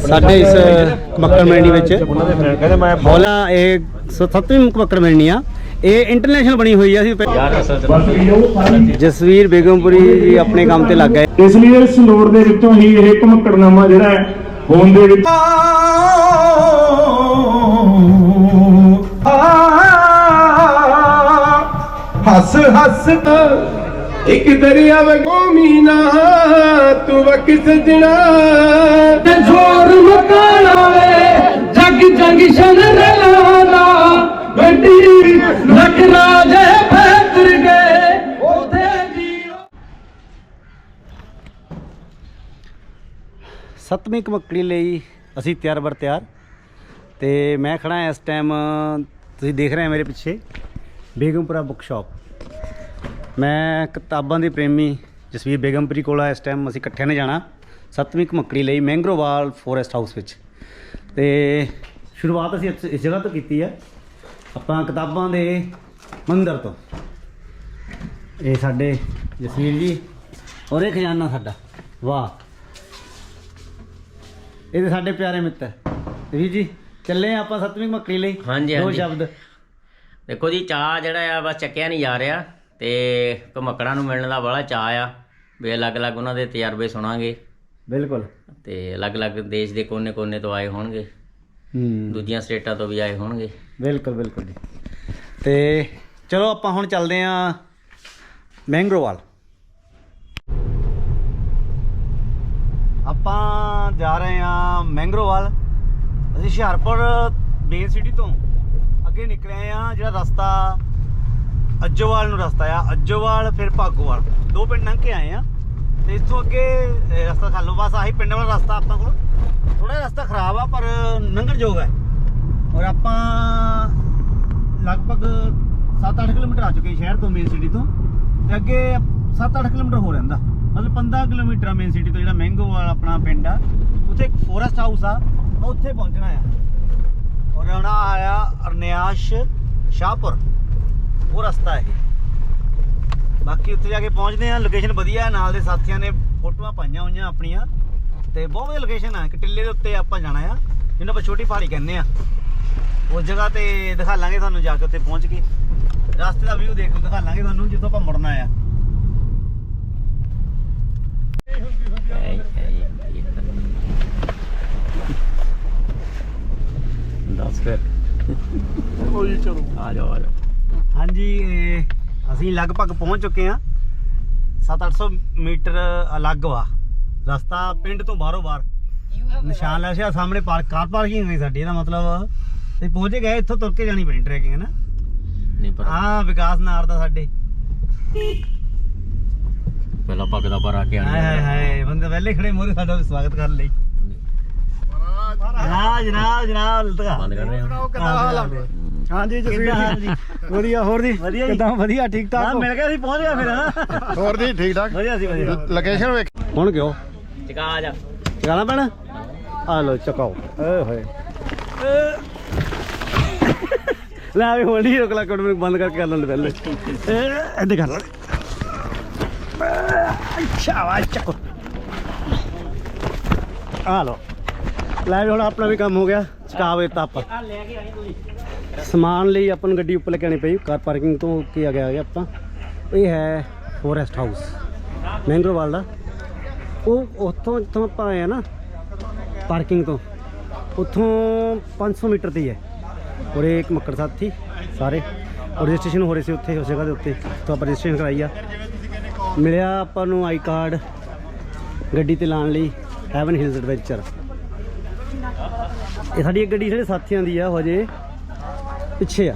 ਸਾਡੇ ਇਸ ਮੱਕੜ ਮੰਡੀ ਵਿੱਚ ਹੌਲਾ ਇਹ ਸ- ਸੱਤਵੀਂ ਮੱਕੜ ਮੰਡੀ ਆ। ਇਹ ਇੰਟਰਨੈਸ਼ਨਲ ਬਣੀ ਹੋਈ ਆ ਅਸੀਂ ਜਸਵੀਰ ਬੇਗਮਪੁਰੀ ਜੀ ਆਪਣੇ ਕੰਮ ਤੇ ਲੱਗ ਗਏ। ਇਸ ਲਈ ਇਸ ਲੋੜ ਦੇ ਵਿੱਚੋਂ ਹੀ ਇਹ ਘਮਕੜਨਾਮਾ ਜਿਹੜਾ ਹੈ ਹੋਣ ਦੇ ਵਿੱਚ ਹੱਸ ਹੱਸ ਇੱਕ ਦਰਿਆ ਵਗੋ ਮੀਨਾ ਤੂੰ ਵਕ ਸਜਣਾ ਤੇ ਜ਼ੋਰ ਮਕਾਣਾ ਵੇ ਜਗ ਜਗ ਸ਼ਨ ਰਲਾਦਾ ਵੱਡੀ ਲੱਖ ਰਾਜੇ ਫੈਤਰ ਗਏ ਉਹਦੇ ਦੀ ਸੱਤਵੀਂ ਕਮੱਕੜੀ ਲਈ ਅਸੀਂ ਤਿਆਰ ਬਰ ਤਿਆਰ। ਤੇ ਮੈਂ ਖੜਾ ਹਾਂ ਇਸ ਟਾਈਮ ਤੁਸੀਂ ਦੇਖ ਰਹੇ ਹੋ ਮੇਰੇ ਪਿੱਛੇ ਬੇਗਮਪੁਰਾ ਬੁੱਕ ਸ਼ਾਪ ਮੈਂ ਕਿਤਾਬਾਂ ਦੇ ਪ੍ਰੇਮੀ ਜਸਵੀਰ ਬੇਗਮਪੁਰੀ ਕੋਲ ਆ ਇਸ ਟਾਈਮ ਅਸੀਂ ਇਕੱਠਿਆਂ ਨੇ ਜਾਣਾ ਸੱਤਵੀਂ ਕਮੱਕੜੀ ਲਈ ਮੈਂਗਰੋਵਾਲ ਫੋਰੈਸਟ ਹਾਊਸ ਵਿੱਚ। ਤੇ ਸ਼ੁਰੂਆਤ ਅਸੀਂ ਇਸ ਜਗ੍ਹਾ ਤੋਂ ਕੀਤੀ ਹੈ ਆਪਾਂ ਕਿਤਾਬਾਂ ਦੇ ਮੰਦਰ ਤੋਂ। ਇਹ ਸਾਡੇ ਜਸਵੀਰ ਜੀ ਔਰ ਇਹ ਖਜ਼ਾਨਾ ਸਾਡਾ। ਵਾਹ। ਇਹ ਤੇ ਸਾਡੇ ਪਿਆਰੇ ਮਿੱਤਰ। ਵੀਰ ਜੀ ਚੱਲੇ ਆਪਾਂ ਸੱਤਵੀਂ ਮੱਕੜੀ ਲਈ। ਹਾਂਜੀ, ਦੋ। ਸ਼ਬਦ। ਦੇਖੋ ਜੀ ਚਾਹ ਜਿਹੜਾ ਆ ਬਸ ਚੱਕਿਆ ਨਹੀਂ ਜਾ ਰਿਹਾ। ਤੇ ਘਮਕੜਾਂ ਨੂੰ ਮਿਲਣ ਦਾ ਬੜਾ ਚਾਹ ਆ ਵੀ ਅਲੱਗ-ਅਲੱਗ ਉਹਨਾਂ ਦੇ ਤਜਰਬੇ ਸੁਣਾਂਗੇ। ਬਿਲਕੁਲ। ਤੇ ਅਲੱਗ-ਅਲੱਗ ਦੇਸ਼ ਦੇ ਕੋਨੇ-ਕੋਨੇ ਤੋਂ ਆਏ ਹੋਣਗੇ। ਹੂੰ। ਦੂਜੀਆਂ ਸਟੇਟਾਂ ਤੋਂ ਵੀ ਆਏ ਹੋਣਗੇ। ਬਿਲਕੁਲ ਬਿਲਕੁਲ ਜੀ। ਤੇ ਚਲੋ ਆਪਾਂ ਹੁਣ ਚੱਲਦੇ ਆਂ ਮੈਂਗਰੋਵਾਲ। ਆਪਾਂ ਜਾ ਰਹੇ ਆਂ ਮੈਂਗਰੋਵਾਲ। ਅਸੀਂ ਹੁਸ਼ਿਆਰਪੁਰ ਮੇਨ ਸਿਟੀ ਤੋਂ ਅੱਗੇ ਨਿਕਲੇ ਆਂ ਜਿਹੜਾ ਰਸਤਾ ਅੱਜੋਵਾਲ ਨੂੰ ਰਸਤਾ ਆ। ਅੱਜੋਵਾਲ, ਫਿਰ ਭਾਗੋਵਾਲ। ਦੋ ਪਿੰਡ ਲੰਘ ਕੇ ਆਏ ਆ। ਤੇ ਇੱਥੋਂ ਅੱਗੇ ਰਸਤਾ ਖਾਲੋ ਬਸ ਆਹੀ ਪਿੰਡ ਵਾਲਾ ਰਸਤਾ ਆਪਾਂ ਕੋਲ। ਥੋੜਾ ਰਸਤਾ ਖਰਾਬ ਆ, ਪਰ ਲੰਘਣ ਯੋਗ ਹੈ ਔਰ ਆਪਾਂ ਲਗਭਗ 7-8 ਕਿਲੋਮੀਟਰ ਆ ਚੁੱਕੇ ਸ਼ਹਿਰ ਤੋਂ ਮੇਨ ਸਿਟੀ ਤੋਂ। ਤੇ ਅੱਗੇ 7-8 ਕਿਲੋਮੀਟਰ ਹੋ ਰਹਿੰਦਾ। ਮਤਲਬ 15 ਕਿਲੋਮੀਟਰ ਆ ਮੇਨ ਸਿਟੀ ਤੋਂ, ਜਿਹੜਾ ਮੈਂਗੋ ਵਾਲਾ ਆਪਣਾ ਪਿੰਡ ਆ। ਉੱਥੇ ਇੱਕ ਫੋਰੈਸਟ ਹਾਊਸ ਆ। ਆਪਾਂ ਉੱਥੇ ਪਹੁੰਚਣਾ ਆ। ਔਰ ਆਉਣਾ ਆਇਆ ਅਰਨਿਆਸ਼ ਸ਼ਾਹਪੁਰ। ਉਹ ਰਸਤਾ ਹੈ ਬਾਕੀ ਉੱਥੇ ਜਾ ਕੇ ਪਹੁੰਚਦੇ ਆ ਲੋਕੇਸ਼ਨ ਵਧੀਆ ਹੈ। ਨਾਲ ਦੇ ਸਾਥੀਆਂ ਨੇ ਫੋਟੋਆਂ ਪਾਈਆਂ ਹੋਈਆਂ ਆਪਣੀਆਂ। ਤੇ ਬਹੁਤ ਵਧੀਆ ਲੋਕੇਸ਼ਨ ਆ ਇੱਕ ਟਿੱਲੇ ਦੇ ਉੱਤੇ ਆਪਾਂ ਜਾਣਾ ਆ। ਜਿਹਨੂੰ ਆਪਾਂ ਛੋਟੀ ਪਹਾੜੀ ਕਹਿੰਦੇ ਆ। ਉਸ ਜਗ੍ਹਾ ਤੇ ਦਿਖਾ ਲਾਂਗੇ ਤੁਹਾਨੂੰ ਜਾ ਕੇ ਉੱਥੇ ਪਹੁੰਚ ਕੇ। ਰਸਤੇ ਦਾ ਵਿਊ ਦੇਖ ਦਿਖਾ ਲਾਂਗੇ ਤੁਹਾਨੂੰ ਜਿੱਥੋਂ ਆਪਾਂ ਮੁੜਨਾ ਆ। ਦੱਸ ਫਿਰ। ਆ ਜਾਓ ਆ ਜਾਓ। ਹਾਂਜੀ ਇਹ ਅਸੀਂ ਲਗਭਗ ਪਹੁੰਚ ਚੁੱਕੇ ਆ 7-800 ਮੀਟਰ ਅਲੱਗ ਵਾ। ਰਸਤਾ ਪਿੰਡ ਤੋਂ ਬਾਹਰੋਂ ਬਾਹਰ। ਨਿਸ਼ਾਨ ਲਿਆ ਸੀ ਸਾਹਮਣੇ ਪਾਰਕ ਕਾਰ ਪਾਰਕਿੰਗ ਹੋਈ ਸਾਡੀ ਇਹਦਾ ਮਤਲਬ ਅਸੀਂ ਪਹੁੰਚ ਹੀ ਗਏ ਇੱਥੋਂ ਤੁਰ ਕੇ ਜਾਣੀ ਪੈਣੀ ਟਰੈਕਿੰਗ ਹੈ ਨਾ? ਨਹੀਂ ਪਰ ਹਾਂ ਵਿਕਾਸ ਨਾਰ ਦਾ ਸਾਡੇ। ਪਹਿਲਾਂ ਪੱਗ ਦਾ ਪਰ ਆ ਕੇ ਹਾਏ ਹਾਏ ਹਾਏ ਬੰਦੇ ਪਹਿਲੇ ਖੜੇ ਮੋਰੇ ਸਾਡਾ ਵੀ ਸਵਾਗਤ ਕਰਨ ਲਈ। ਹਾਂ ਜਨਾਬ ਜਨਾਬ ਲਤਗਾ ਬੰਦ ਕਰ ਰਹੇ ਹਾਂ। ਹਾਂਜੀ ਜਸਵੀਰ ਜੀ। ਵਧੀਆ ਹੋਰ ਜੀ? ਵਧੀਆ ਕਿਦਾਂ ਵਧੀਆ? ਠੀਕ ਠਾਕ ਮਿਲ ਗਿਆ ਸੀ ਪਹੁੰਚ ਗਿਆ ਫਿਰ ਹਨਾ ਹੋਰ ਜੀ ਠੀਕ ਠਾਕ? ਵਧੀਆ ਸੀ ਵਧੀਆ। ਲੋਕੇਸ਼ਨ ਵੇਖ। ਹੁਣ ਕਿਉਂ? ਚਕਾ ਆ ਜਾ ਚਕਾਣਾ ਪੈਣਾ ਆ ਲੋ ਚਕਾਓ। ਓਏ ਹੋਏ। ਲੈ ਵੀ ਹੁਣ ਨਹੀਂ ਰੁਕ ਲਾ ਕੋਡ ਨੂੰ ਬੰਦ ਕਰਕੇ ਕਰ ਲੈਣ ਪਹਿਲੇ। ਇੱਥੇ ਕਰ ਲੈ। ਅੱਛਾ ਵਾ ਚੱਕੋ। ਆ ਲੋ ਲੈ ਵੀ ਹੁਣ ਆਪਣਾ ਵੀ ਕੰਮ ਹੋ ਗਿਆ। ਚਕਾਵੇ ਤਾਂ ਆਪਾਂ। ਸਮਾਨ ਲਈ ਆਪਾਂ ਨੂੰ ਗੱਡੀ ਉੱਪਰ ਲੈ ਕੇ ਆਣੀ ਪਈ, ਕਾਰ ਪਾਰਕਿੰਗ ਤੋਂ ਕੀ ਆ ਗਿਆ ਆਪਾਂ। ਇਹ ਹੈ ਫੋਰੈਸਟ ਹਾਊਸ ਮੈਂਗਰੋਵਾਲ ਦਾ। ਉਹ ਉੱਥੋਂ ਜਿੱਥੋਂ ਆਪਾਂ ਆਏ ਆ ਨਾ ਪਾਰਕਿੰਗ ਤੋਂ, ਉੱਥੋਂ 500 ਮੀਟਰ ਤੇ ਹੀ। ਹੈ ਔਰ ਇਹ ਇੱਕ ਮੱਕੜ ਸਾਥੀ ਸਾਰੇ। ਰਜਿਸਟ੍ਰੇਸ਼ਨ ਹੋ ਰਹੀ ਸੀ ਉੱਥੇ, ਉਸ ਜਗ੍ਹਾ ਦੇ ਉੱਤੇ, ਤੋਂ ਆਪਾਂ ਰਜਿਸਟ੍ਰੇਸ਼ਨ ਕਰਾਈ ਆ। ਮਿਲਿਆ ਆਪਾਂ ਨੂੰ ਆਈ ਕਾਰਡ, ਗੱਡੀ ਤੇ ਲਾਉਣ ਲਈ ਹੈਵਨ ਹਿਲਸ ਐਡਵੈਂਚਰ ਇਹ ਸਾਡੀ ਇੱਕ ਗੱਡੀ, ਜਿਹੜੇ ਸਾਥੀਆਂ ਦੀ ਆ ਉਹ ਹਜੇ ਪਿੱਛੇ ਆ।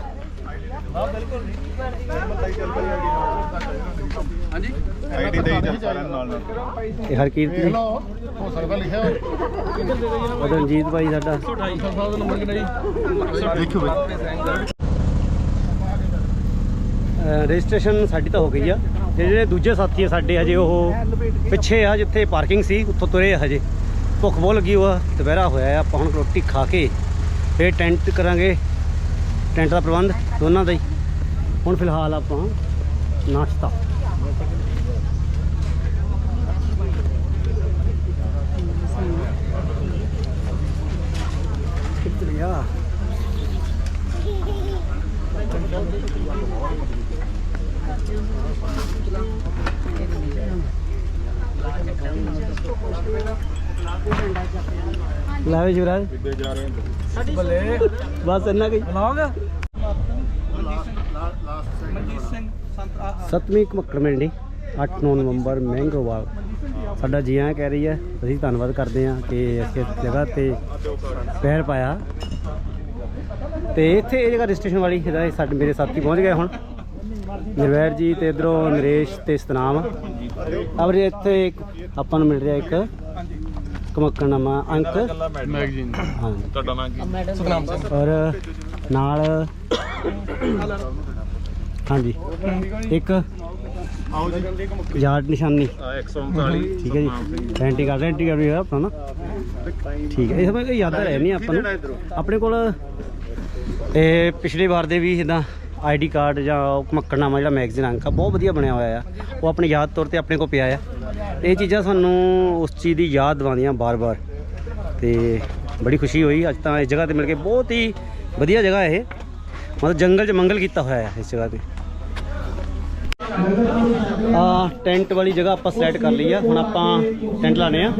ਆਈਡੀ ਦੇ ਜਾ ਸਾਰਿਆਂ ਨਾਲ ਨਾਲ। ਇਹ ਹਰਕੀਰਤ ਜੀ। ਲੋ ਹੋ ਸਕਦਾ ਲਿਖਿਆ ਹੋਵੇ। ਉਹ ਰਣਜੀਤ ਭਾਈ ਸਾਡਾ। ਦੇਖੋ ਬਈ। ਅਹ ਰਜਿਸਟ੍ਰੇਸ਼ਨ ਸਾਡੀ ਤਾਂ ਹੋ ਗਈ ਆ। ਤੇ ਜਿਹੜੇ ਦੂਜੇ ਸਾਥੀ ਆ ਸਾਡੇ ਹਜੇ ਉਹ ਪਿੱਛੇ ਆ ਜਿੱਥੇ ਪਾਰਕਿੰਗ ਸੀ ਉੱਥੋਂ ਤੁਰੇ ਆ ਹਜੇ। ਭੁੱਖ ਬਹੁਤ ਲੱਗੀ ਹੋਆ ਦੁਪਹਿਰਾ ਹੋਇਆ ਆ ਆਪਾਂ ਹੁਣ ਰੋਟੀ ਖਾ ਕੇ ਫਿਰ ਟੈਂਟ ਕਰਾਂਗੇ। ਟੈਂਟ ਦਾ ਪ੍ਰਬੰਧ ਦੋਨਾਂ ਦਾ ਹੀ। ਹੁਣ ਫਿਲਹਾਲ ਆਪਾਂ ਨਾਸ਼ਤਾ ਲਾਵੇ ਜੁਰਾਜ ਬੱਲੇ ਬਸ ਇੰਨਾ ਕੁ ਬਲੌਗ ਸਤਵੀਂ ਘਮੱਕੜ ਮੰਡੀ 8-9 ਨਵੰਬਰ ਮੈਂਗਰੋਵਾਲ ਸਾਡਾ ਜੀ ਆਇਆਂ ਕਹਿ ਰਹੀ ਹੈ ਅਸੀਂ ਧੰਨਵਾਦ ਕਰਦੇ ਹਾਂ ਕਿ ਇਸ ਜਗ੍ਹਾ ਤੇ ਪੈਰ ਪਾਇਆ। ਤੇ ਇੱਥੇ ਇਹ ਜਗ੍ਹਾ ਰਜਿਸਟ੍ਰੇਸ਼ਨ ਵਾਲੀ ਇਹਦਾ ਇਹ ਸਾਡੇ ਮੇਰੇ ਸਾਥੀ ਪਹੁੰਚ ਗਏ ਹੁਣ। ਨਿਰਵੈਰ ਜੀ ਤੇ ਇਧਰੋਂ ਨਰੇਸ਼ ਤੇ ਸਤਨਾਮ। ਅਬਰ ਇੱਥੇ ਇੱਕ ਆਪਾਂ ਨੂੰ ਮਿਲ ਰਿਹਾ ਇੱਕ ਘਮੱਕੜਨਾਮਾ ਅੰਕ। ਮੈਗਜ਼ੀਨ ਹਾਂ ਤੁਹਾਡਾ ਨਾਮ ਕੀ? ਸੁਖਨਾਮ ਸਿੰਘ। ਔਰ ਨਾਲ ਹਾਂਜੀ। ਇੱਕ ਆਓ ਜੀ। ਯਾਰਡ ਨਿਸ਼ਾਨੀ। 139 ਠੀਕ ਹੈ ਜੀ। ਰੈਂਟੀ ਕਰ ਰੈਂਟੀ ਕਰ ਵੀ ਹੈ ਆਪਣਾ ਨਾ। ਠੀਕ ਹੈ ਇਹ ਸਭ ਯਾਦ ਰਹਿ ਨਹੀਂ ਆਪਾਂ ਨੂੰ। ਆਪਣੇ ਕੋਲ ਇਹ ਪਿਛਲੇ ਵਾਰ ਦੇ ਵੀ ਇਦਾਂ ਆਈਡੀ ਕਾਰਡ ਜਾਂ ਮੱਕੜਨਾਮਾ ਜਿਹੜਾ ਮੈਗਜ਼ੀਨ ਅੰਕ ਆ, ਬਹੁਤ ਵਧੀਆ ਬਣਿਆ ਹੋਇਆ ਆ। ਉਹ ਆਪਣੀ ਯਾਦ ਤੌਰ ਤੇ ਆਪਣੇ ਕੋਲ ਪਿਆ ਆ। ਇਹ ਚੀਜ਼ਾਂ ਸਾਨੂੰ ਉਸ ਚੀਜ਼ ਦੀ ਯਾਦ ਦਿਵਾਉਂਦੀਆਂ ਬਾਰ-ਬਾਰ। ਤੇ ਬੜੀ ਖੁਸ਼ੀ ਹੋਈ। ਅੱਜ ਤਾਂ ਇਸ ਜਗ੍ਹਾ ਤੇ ਮਿਲ ਕੇ ਬਹੁਤ ਹੀ ਵਧੀਆ ਜਗ੍ਹਾ ਇਹ। ਮਤਲਬ ਜੰਗਲ 'ਚ ਮੰਗਲ ਕੀਤਾ ਹੋਇਆ ਹੈ ਇਸ ਜਗ੍ਹਾ ਤੇ। ਆ ਟੈਂਟ ਵਾਲੀ ਜਗ੍ਹਾ ਆਪਾਂ ਸਿਲੈਕਟ ਕਰ ਲਈ ਆ। ਹੁਣ ਆਪਾਂ ਟੈਂਟ ਲਾਣੇ ਆ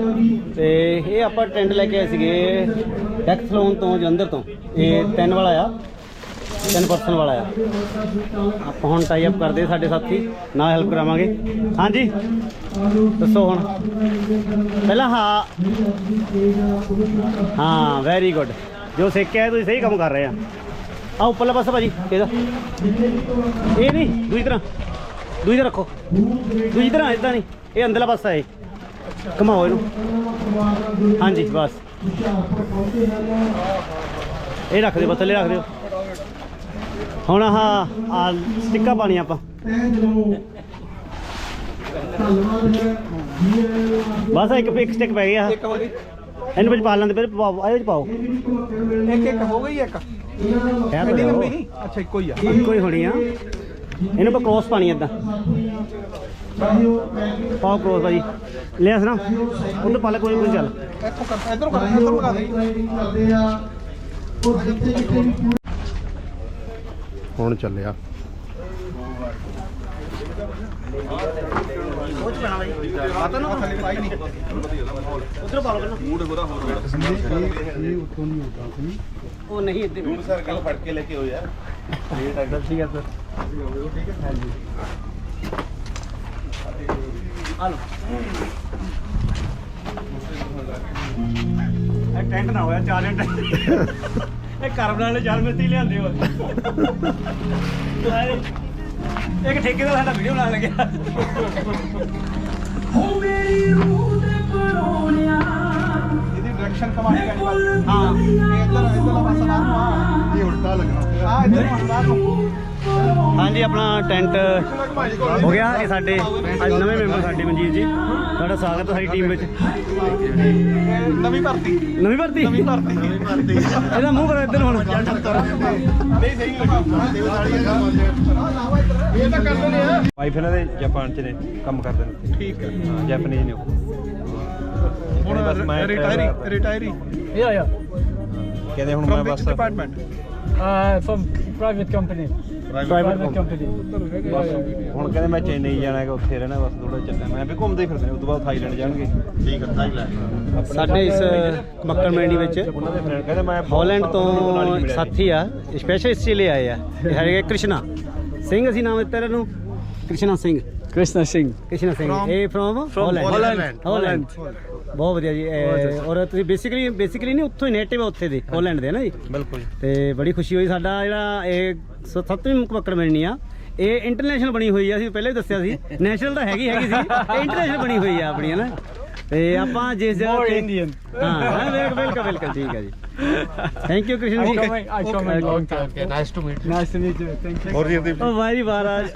ਤੇ ਇਹ ਆਪਾਂ ਟੈਂਟ ਲੈ ਕੇ ਆਏ ਸੀਗੇ ਡੈਕਥਲੋਨ ਤੋਂ ਜਲੰਧਰ ਤੋਂ। ਇਹ ਤਿੰਨ ਵਾਲਾ ਆ। ਤਿੰਨ ਪਰਸਨ ਵਾਲਾ ਆ। ਆਪਾਂ ਹੁਣ ਟਾਈ ਅਪ ਕਰਦੇ ਸਾਡੇ ਸਾਥੀ, ਨਾਲ ਹੈਲਪ ਕਰਾਵਾਂਗੇ। ਹਾਂਜੀ, ਦੱਸੋ ਹੁਣ। ਪਹਿਲਾਂ ਹਾਂ। ਹਾਂ ਵੈਰੀ ਗੁੱਡ ਜੋ ਸਿੱਖਿਆ ਤੁਸੀਂ ਸਹੀ ਕੰਮ ਕਰ ਰਹੇ ਆ। ਆ ਉੱਪਰਲਾ ਪਾਸਾ ਭਾਜੀ, ਇਹਦਾ। ਇਹ ਨਹੀਂ, ਦੂਜੀ ਤਰ੍ਹਾਂ। ਦੂਜੀ ਤਰ੍ਹਾਂ ਰੱਖੋ। ਦੂਜੀ ਤਰ੍ਹਾਂ ਇਦਾਂ ਨਹੀਂ। ਇਹ ਅੰਦਰਲਾ ਪਾਸਾ ਹੈ। ਘਮਾਓ ਇਹਨੂੰ। ਹਾਂਜੀ, ਬਸ। ਇਹ ਰੱਖ ਦਿਓ ਬਸ ਥੱਲੇ ਰੱਖ ਦਿਓ। ਹੁਣ ਆਹ ਆ ਸਟਿੱਕਾਂ ਪਾਣੀਆਂ ਆਪਾਂ। ਬਸ ਇੱਕ ਇੱਕ ਸਟਿੱਕ ਪੈ ਗਿਆ ਇਹਨੂੰ ਵਿੱਚ ਪਾ ਲੈਂਦੇ ਫਿਰ ਪਾਓ ਇਹਦੇ ਵਿੱਚ ਪਾਓ। ਇੱਕ ਇੱਕ ਹੋ ਗਈ ਇੱਕ। ਹੈ ਕਿੰਨੀ ਲੰਬੀ ਨਹੀਂ ਅੱਛਾ ਇੱਕੋ ਹੀ ਆ। ਇੱਕੋ ਹੀ ਹੋਣੀ ਆ। ਇਹਨੂੰ ਆਪਾਂ ਕ੍ਰੋਸ ਪਾਣੀ ਏਦਾਂ। ਪਾਓ ਕ੍ਰੋਸ ਭਾਜੀ। ਲੈ ਆਸਣਾ ਉਧਰ ਪਾ ਲੈ ਕੋਈ ਕੋਈ ਚੱਲ। ਇੱਥੋਂ ਕਰ ਇਧਰੋਂ ਕਰ ਇਧਰੋਂ ਲਗਾ ਦੇ ਹੁਣ ਚੱਲਿਆ? ਉਹ ਚ ਪੈਣਾ ਭਾਜੀ ਪਤਾ ਨਾ ਥੱਲੇ ਪਾਈ ਨਹੀਂ ਉਧਰ ਪਾ ਲਓ ਪਹਿਲਾਂ ਮੂਡ ਹੋਰਾ ਹੋਰ ਉਹ ਨਹੀਂ ਇੱਧਰ ਮੂਡ ਸਰ ਗੱਲ ਫੜ ਕੇ ਲੈ ਕੇ ਹੋ ਯਾਰ। ਠੀਕ ਹੈ ਸਰ। ਆ ਲਓ ਇਹ ਟੈਂਟ ਨਾ ਹੋਇਆ ਚਾਰ ਟੈਂਟ। ਇਹ ਕਰਮ ਵਾਲੇ ਚਾਰ ਮਿਸਤਰੀ ਲਿਆਂਦੇ ਹੋ। ਇੱਕ ਠੇਕੇ ਦਾ ਸਾਡਾ ਵੀਡੀਓ ਬਣਾਉਣ ਲੱਗਿਆ। ਇਹਦੀ ਡਾਇਰੈਕਸ਼ਨ ਕਮਾਂਡ ਕਰਨੀ ਹਾਂ ਇਹ ਇੱਧਰ ਇੱਧਰਲਾ ਪਾਸਾ ਨਾ ਇਹ ਉਲਟਾ ਲੱਗਣਾ। ਆ ਇੱਧਰ ਬਾਹਰ ਨੂੰ ਹਾਂਜੀ ਆਪਣਾ ਟੈਂਟ ਹੋ ਗਿਆ ਇਹ ਸਾਡੇ। ਅੱਜ ਨਵੇਂ ਮੈਂਬਰ ਸਾਡੇ ਮਨਜੀਤ ਜੀ। ਤੁਹਾਡਾ ਸਵਾਗਤ ਹੈ ਸਾਡੀ ਟੀਮ ਵਿੱਚ। ਇਹ ਨਵੀਂ ਭਰਤੀ। ਨਵੀਂ ਭਰਤੀ? ਨਵੀਂ ਭਰਤੀ। ਇਹਦਾ ਮੂੰਹ ਕਰੋ ਇੱਧਰ ਹੁਣ। ਨਹੀਂ ਸਹੀ ਲੱਗੀ ਇਹ ਤਾਂ ਕਰਦੇ ਨੇ। ਆ ਵਾਈਫ ਇਹਨਾਂ ਦੇ ਜਾਪਾਨ ਚ ਨੇ ਕੰਮ ਕਰਦੇ ਨੇ। ਠੀਕ ਹੈ। ਹਾਂ ਜੈਪਨੀਜ਼ ਨੇ ਉਹ। ਹੁਣ ਬਸ ਮੈਂ ਰਿਟਾਇਰੀ ਰਿਟਾਇਰੀ Yeah, yeah. ਕਹਿੰਦੇ ਹੁਣ ਮੈਂ ਫਰਮ ਬਸ department Uh, private company. Private company. ਬਸ। ਹੁਣ ਕਹਿੰਦੇ ਮੈਂ ਚੇਨਈ ਜਾਣਾ ਹੈਗਾ ਉੱਥੇ ਰਹਿਣਾ ਬਸ ਥੋੜਾ ਚੱਲਿਆ ਮੈਂ ਵੀ ਘੁੰਮਦੇ ਫਿਰਦੇ ਨੇ ਉਸ ਤੋਂ ਬਾਅਦ ਥਾਈਲੈਂਡ ਜਾਣਗੇ। ਠੀਕ ਹੈ ਥਾਈਲੈਂਡ। ਸਾਡੇ ਇਸ ਮੱਕੜ ਮੰਡੀ ਵਿੱਚ ਕਹਿੰਦੇ ਮੈਂ ਹਾਲੈਂਡ ਤੋਂ ਸਾਥੀ ਆ ਸਪੈਸ਼ਲ ਇਸ ਲਈ ਆਏ ਆ। ਹੈਗੇ ਕ੍ਰਿਸ਼ਨਾ ਸਿੰਘ ਅਸੀਂ ਨਾਮ ਦਿੱਤਾ ਇਹਨਾਂ ਨੂੰ। ਕ੍ਰਿਸ਼ਨਾ ਸਿੰਘ। Krishna Singh. ਕ੍ਰਿਸ਼ਨਾ ਸਿੰਘ ਇਹ ਫਰੋਮ ਹਾਲੈਂਡ Holland. ਹਾਲੈਂਡ ਬਹੁਤ ਵਧੀਆ ਜੀ. ਇਹ- ਔਰ ਤੁਸੀਂ ਬੇਸਿਕਲੀ ਬੇਸਿਕਲੀ ਨਹੀਂ ਉੱਥੋਂ ਹੀ ਨੇਟਿਵ ਉੱਥੇ ਦੇ ਹਾਲੈਂਡ ਦੇ ਨਾ ਜੀ? ਬਿਲਕੁਲ। ਤੇ ਬੜੀ ਖੁਸ਼ੀ ਹੋਈ। ਸਾਡਾ ਜਿਹੜਾ ਇਹ ਸ- ਸੱਤਵੀਂ ਮੱਕੜ ਮੰਡੀ ਆ। ਇਹ ਇੰਟਰਨੈਸ਼ਨਲ ਬਣੀ ਹੋਈ ਆ ਅਸੀਂ ਪਹਿਲਾਂ ਹੀ ਦੱਸਿਆ ਸੀ। ਨੈਸ਼ਨਲ ਤਾਂ ਹੈਗੀ ਹੈਗੀ ਸੀ। ਇੰਟਰਨੈਸ਼ਨਲ ਬਣੀ ਹੋਈ ਆ ਆਪਣੀ ਹੈ ਨਾ? ਤੇ ਆਪਾਂ ਜਿਸ ਜਗ੍ਹਾ ਤੇ Indian. ਹਾਂ ਵੈਲਕਮ ਵੈਲਕਮ ਠੀਕ ਹੈ ਜੀ। ਥੈਂਕ ਯੂ ਕ੍ਰਿਸ਼ਨ ਜੀ a long time. Okay, nice to meet you. Nice to meet you. Thank you. ਹੋਰ ਜੀ ਦੀ ਓ ਵਾਰੀ ਮਹਾਰਾਜ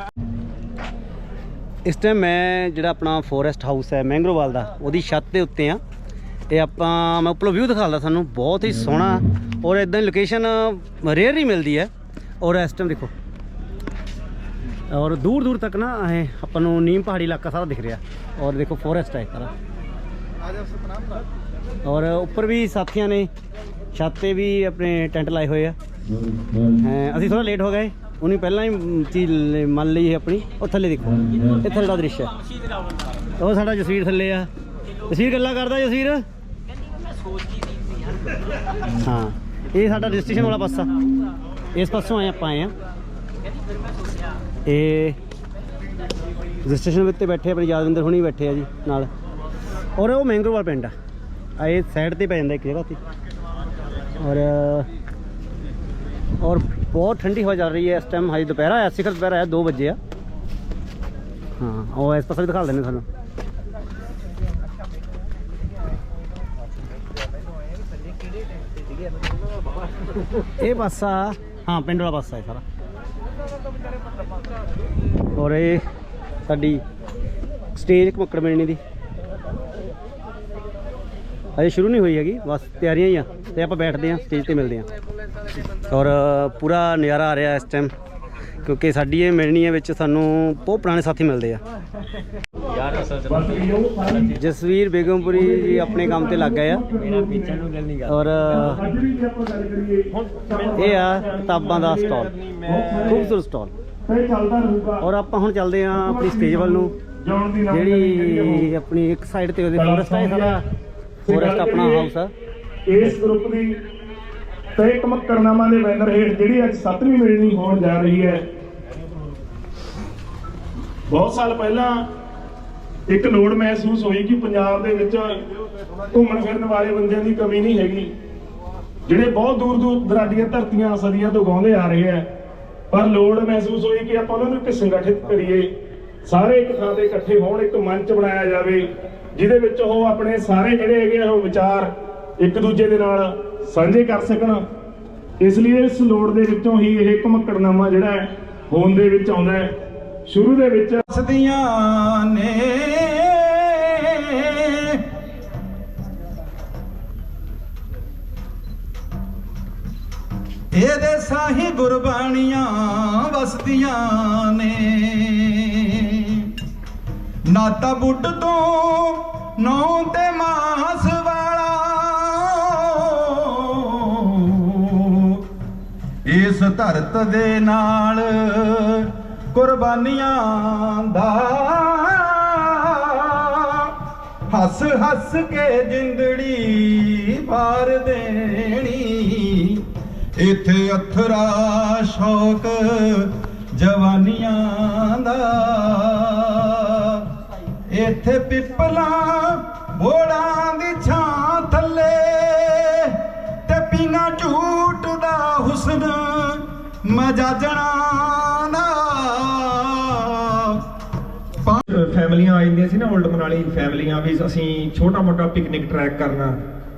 ਇਸ ਟਾਈਮ ਮੈਂ ਜਿਹੜਾ ਆਪਣਾ ਫੋਰੈਸਟ ਹਾਊਸ ਹੈ ਮੈਂਗਰੋਵਾਲ ਦਾ, ਉਹਦੀ ਛੱਤ ਦੇ ਉੱਤੇ ਆ ਇਹ ਆਪਾਂ, ਮੈਂ ਉੱਪਰੋਂ ਵਿਊ ਦਿਖਾਉਂਦਾ ਤੁਹਾਨੂੰ, ਬਹੁਤ ਹੀ ਸੋਹਣਾ। ਔਰ ਇਦਾਂ ਦੀ ਲੋਕੇਸ਼ਨ ਰੇਅਰ ਹੀ ਮਿਲਦੀ ਹੈ। ਔਰ ਇਸ ਟਾਈਮ ਦੇਖੋ, ਔਰ ਦੂਰ ਦੂਰ ਤੱਕ ਨਾ ਇਹ ਆਪਾਂ ਨੂੰ ਨੀਮ ਪਹਾੜੀ ਇਲਾਕਾ ਸਾਰਾ ਦਿਖ ਰਿਹਾ। ਔਰ ਦੇਖੋ ਫੋਰੈਸਟ ਹੈ ਸਾਰਾ। ਔਰ ਉੱਪਰ ਵੀ ਸਾਥੀਆਂ ਨੇ, ਛੱਤ ਤੇ ਵੀ ਆਪਣੇ ਟੈਂਟ ਲਾਏ ਹੋਏ ਆ। ਅਸੀਂ ਥੋੜਾ ਲੇਟ ਹੋ ਗਏ। ਉਹਨੇ ਪਹਿਲਾਂ ਹੀ ਚੀਜ਼ ਲ- ਮੰਨ ਲਈ ਹੈ ਆਪਣੀ, ਉਹ ਥੱਲੇ ਦੇਖੋ ਇੱਥੇ ਜਿਹੜਾ ਦ੍ਰਿਸ਼ ਹੈ। ਉਹ ਸਾਡਾ ਜਸਵੀਰ ਥੱਲੇ ਆ। ਜਸਵੀਰ ਗੱਲਾਂ ਕਰਦਾ ਜਸਵੀਰ? ਹਾਂ, ਇਹ ਸਾਡਾ ਰਜਿਸਟ੍ਰੇਸ਼ਨ ਵਾਲਾ ਪਾਸਾ। ਇਸ ਪਾਸੋਂ ਆਏ ਆਪਾਂ ਆਏ ਆ। ਇਹ ਰਜਿਸਟ੍ਰੇਸ਼ਨ ਉੱਤੇ ਬੈਠੇ ਆਪਣੇ ਯਾਦਵਿੰਦਰ ਹੁਣੀ ਬੈਠੇ ਆ ਜੀ ਨਾਲ। ਔਰ ਉਹ ਮੈਂਗਰੋਵਾਲ ਪਿੰਡ ਆ। ਆ ਇਹ ਸਾਈਡ ਤੇ ਪੈ ਜਾਂਦਾ ਇੱਕ ਜਗ੍ਹਾ ਤੇ ਔਰ ਔਰ ਬਹੁਤ ਠੰਡੀ ਹੋ ਜਾ ਰਹੀ ਹੈ ਇਸ ਟਾਈਮ ਹਜੇ ਦੁਪਹਿਰਾ ਹੈ ਸਿਖਰ ਦੁਪਹਿਰਾ ਹੈ 2 ਵਜੇ ਆ। ਹਾਂ, ਉਹ ਇਸ ਪਾਸੇ ਵੀ ਦਿਖਾ ਦਿੰਦੇ ਤੁਹਾਨੂੰ। ਇਹ ਪਾਸਾ, ਹਾਂ, ਪਿੰਡ ਵਾਲਾ ਪਾਸਾ ਹੈ ਸਾਰਾ। ਔਰ ਇਹ ਸਾਡੀ ਸਟੇਜ ਘਮੱਕੜ ਮਿਲਣੀ ਦੀ। ਅਜੇ ਸ਼ੁਰੂ ਨਹੀਂ ਹੋਈ ਹੈਗੀ, ਬਸ ਤਿਆਰੀਆਂ ਹੀ ਆ ਤੇ ਆਪਾਂ ਬੈਠਦੇ ਆ ਸਟੇਜ ਤੇ ਮਿਲਦੇ ਆ ਔਰ ਪੂਰਾ ਨਜ਼ਾਰਾ ਆ ਰਿਹਾ ਇਸ ਟਾਈਮ ਕਿਉਂਕਿ ਸਾਡੀ ਇਹ ਮਿਲਣੀ ਹੈ ਵਿੱਚ ਸਾਨੂੰ ਬਹੁਤ ਪੁਰਾਣੇ ਸਾਥੀ ਮਿਲਦੇ ਆ। ਯਾਰ ਅਸਲ ਚ ਜਸਵੀਰ ਬੇਗਮਪੁਰੀ ਜੀ ਆਪਣੇ ਕੰਮ ਤੇ ਲੱਗ ਗਏ ਆ। ਮੇਰਾ ਪਿੱਛੇ ਨੂੰ ਗੱਲ ਨਹੀਂ ਔਰ ਇਹ ਆ ਕਿਤਾਬਾਂ ਦਾ ਸਟਾਲ ਖੂਬਸੂਰਤ ਸਟਾਲ ਔਰ ਆਪਾਂ ਹੁਣ ਚੱਲਦੇ ਆ ਆਪਣੀ ਸਟੇਜ ਵੱਲ ਨੂੰ, ਜਿਹੜੀ ਆਪਣੀ ਇੱਕ ਸਾਈਡ ਤੇ ਉਹਦੇ ਫੋਰੈਸਟ ਹੈ ਸਾਰਾ ਫੋਰੈਸਟ ਆਪਣਾ ਹਾਊਸ ਆ। ਇਸ ਗਰੁੱਪ ਦੀ ਤੇ ਕਮਕਰਨਾਮਾ ਦੇ ਬੈਨਰ ਹੇਠ ਜਿਹੜੀ ਅੱਜ ਸੱਤਵੀਂ ਮਿਲਣੀ ਹੋਣ ਜਾ ਰਹੀ ਹੈ। ਬਹੁਤ ਸਾਲ ਪਹਿਲਾਂ ਇੱਕ ਲੋੜ ਮਹਿਸੂਸ ਹੋਈ ਕਿ ਪੰਜਾਬ ਦੇ ਵਿੱਚ ਘੁੰਮਣ ਫਿਰਨ ਵਾਲੇ ਬੰਦਿਆਂ ਦੀ ਕਮੀ ਨਹੀਂ ਹੈਗੀ। ਜਿਹੜੇ ਬਹੁਤ ਦੂਰ ਦੂਰ ਦਰਾਡੀਆਂ ਧਰਤੀਆਂ ਸਦੀਆਂ ਤੋਂ ਗਾਉਂਦੇ ਆ ਰਹੇ ਆ। ਪਰ ਲੋੜ ਮਹਿਸੂਸ ਹੋਈ ਕਿ ਆਪਾਂ ਉਹਨਾਂ ਨੂੰ ਇੱਕ ਸੰਗਠਿਤ ਕਰੀਏ। ਸਾਰੇ ਇੱਕ ਥਾਂ ਤੇ ਇਕੱਠੇ ਹੋਣ, ਇੱਕ ਮੰਚ ਬਣਾਇਆ ਜਾਵੇ, ਜਿਹਦੇ ਵਿੱਚ ਉਹ ਆਪਣੇ ਸਾਰੇ ਜਿਹੜੇ ਹੈਗੇ ਆ ਉਹ ਵਿਚਾਰ ਇੱਕ ਦੂਜੇ ਦੇ ਨਾਲ ਸਾਂਝੇ ਕਰ ਸਕਣ। ਇਸ ਲਈ ਇਸ ਲੋੜ ਦੇ ਵਿੱਚੋਂ ਹੀ ਇਹ ਘਮਕੜਨਾਮਾ ਜਿਹੜਾ ਹੋਣ ਦੇ ਵਿੱਚ ਆਉਂਦਾ ਹੈ। ਸ਼ੁਰੂ ਦੇ ਵਿੱਚ ਹੱਸਦੀਆਂ ਨੇ ਇਹਦੇ ਸਾਹੀ ਗੁਰਬਾਣੀਆਂ ਵਸਦੀਆਂ ਨੇ। ਨਾਤਾ ਬੁੱਢ ਤੋਂ ਨੌ ਤੇ ਮਾਸ ਵਾਲਾ। ਇਸ ਧਰਤ ਦੇ ਨਾਲ ਕੁਰਬਾਨੀਆਂ ਦਾ ਹੱਸ ਹੱਸ ਕੇ ਜਿੰਦੜੀ ਪਾਰ ਦੇਣੀ। ਇੱਥੇ ਅਥਰਾ ਸ਼ੌਕ ਜਵਾਨੀਆਂ ਦਾ ਇੱਥੇ ਪਿੱਪਲਾਂ ਬੋੜਾਂ ਦੀ ਛਾਂ ਥੱਲੇ ਤੇ ਪੀਣਾ ਝੂਟ ਦਾ ਹੁਸਨ ਮਜਾਜਣਾ ਦਾ ਫੈਮਲੀਆਂ ਆ ਜਾਂਦੀਆਂ ਸੀ ਨਾ 올ਡ ਮਨਾਲੀ, ਫੈਮਲੀਆਂ ਵੀ ਅਸੀਂ ਛੋਟਾ ਮੋਟਾ ਪਿਕਨਿਕ ਟਰੈਕ ਕਰਨਾ।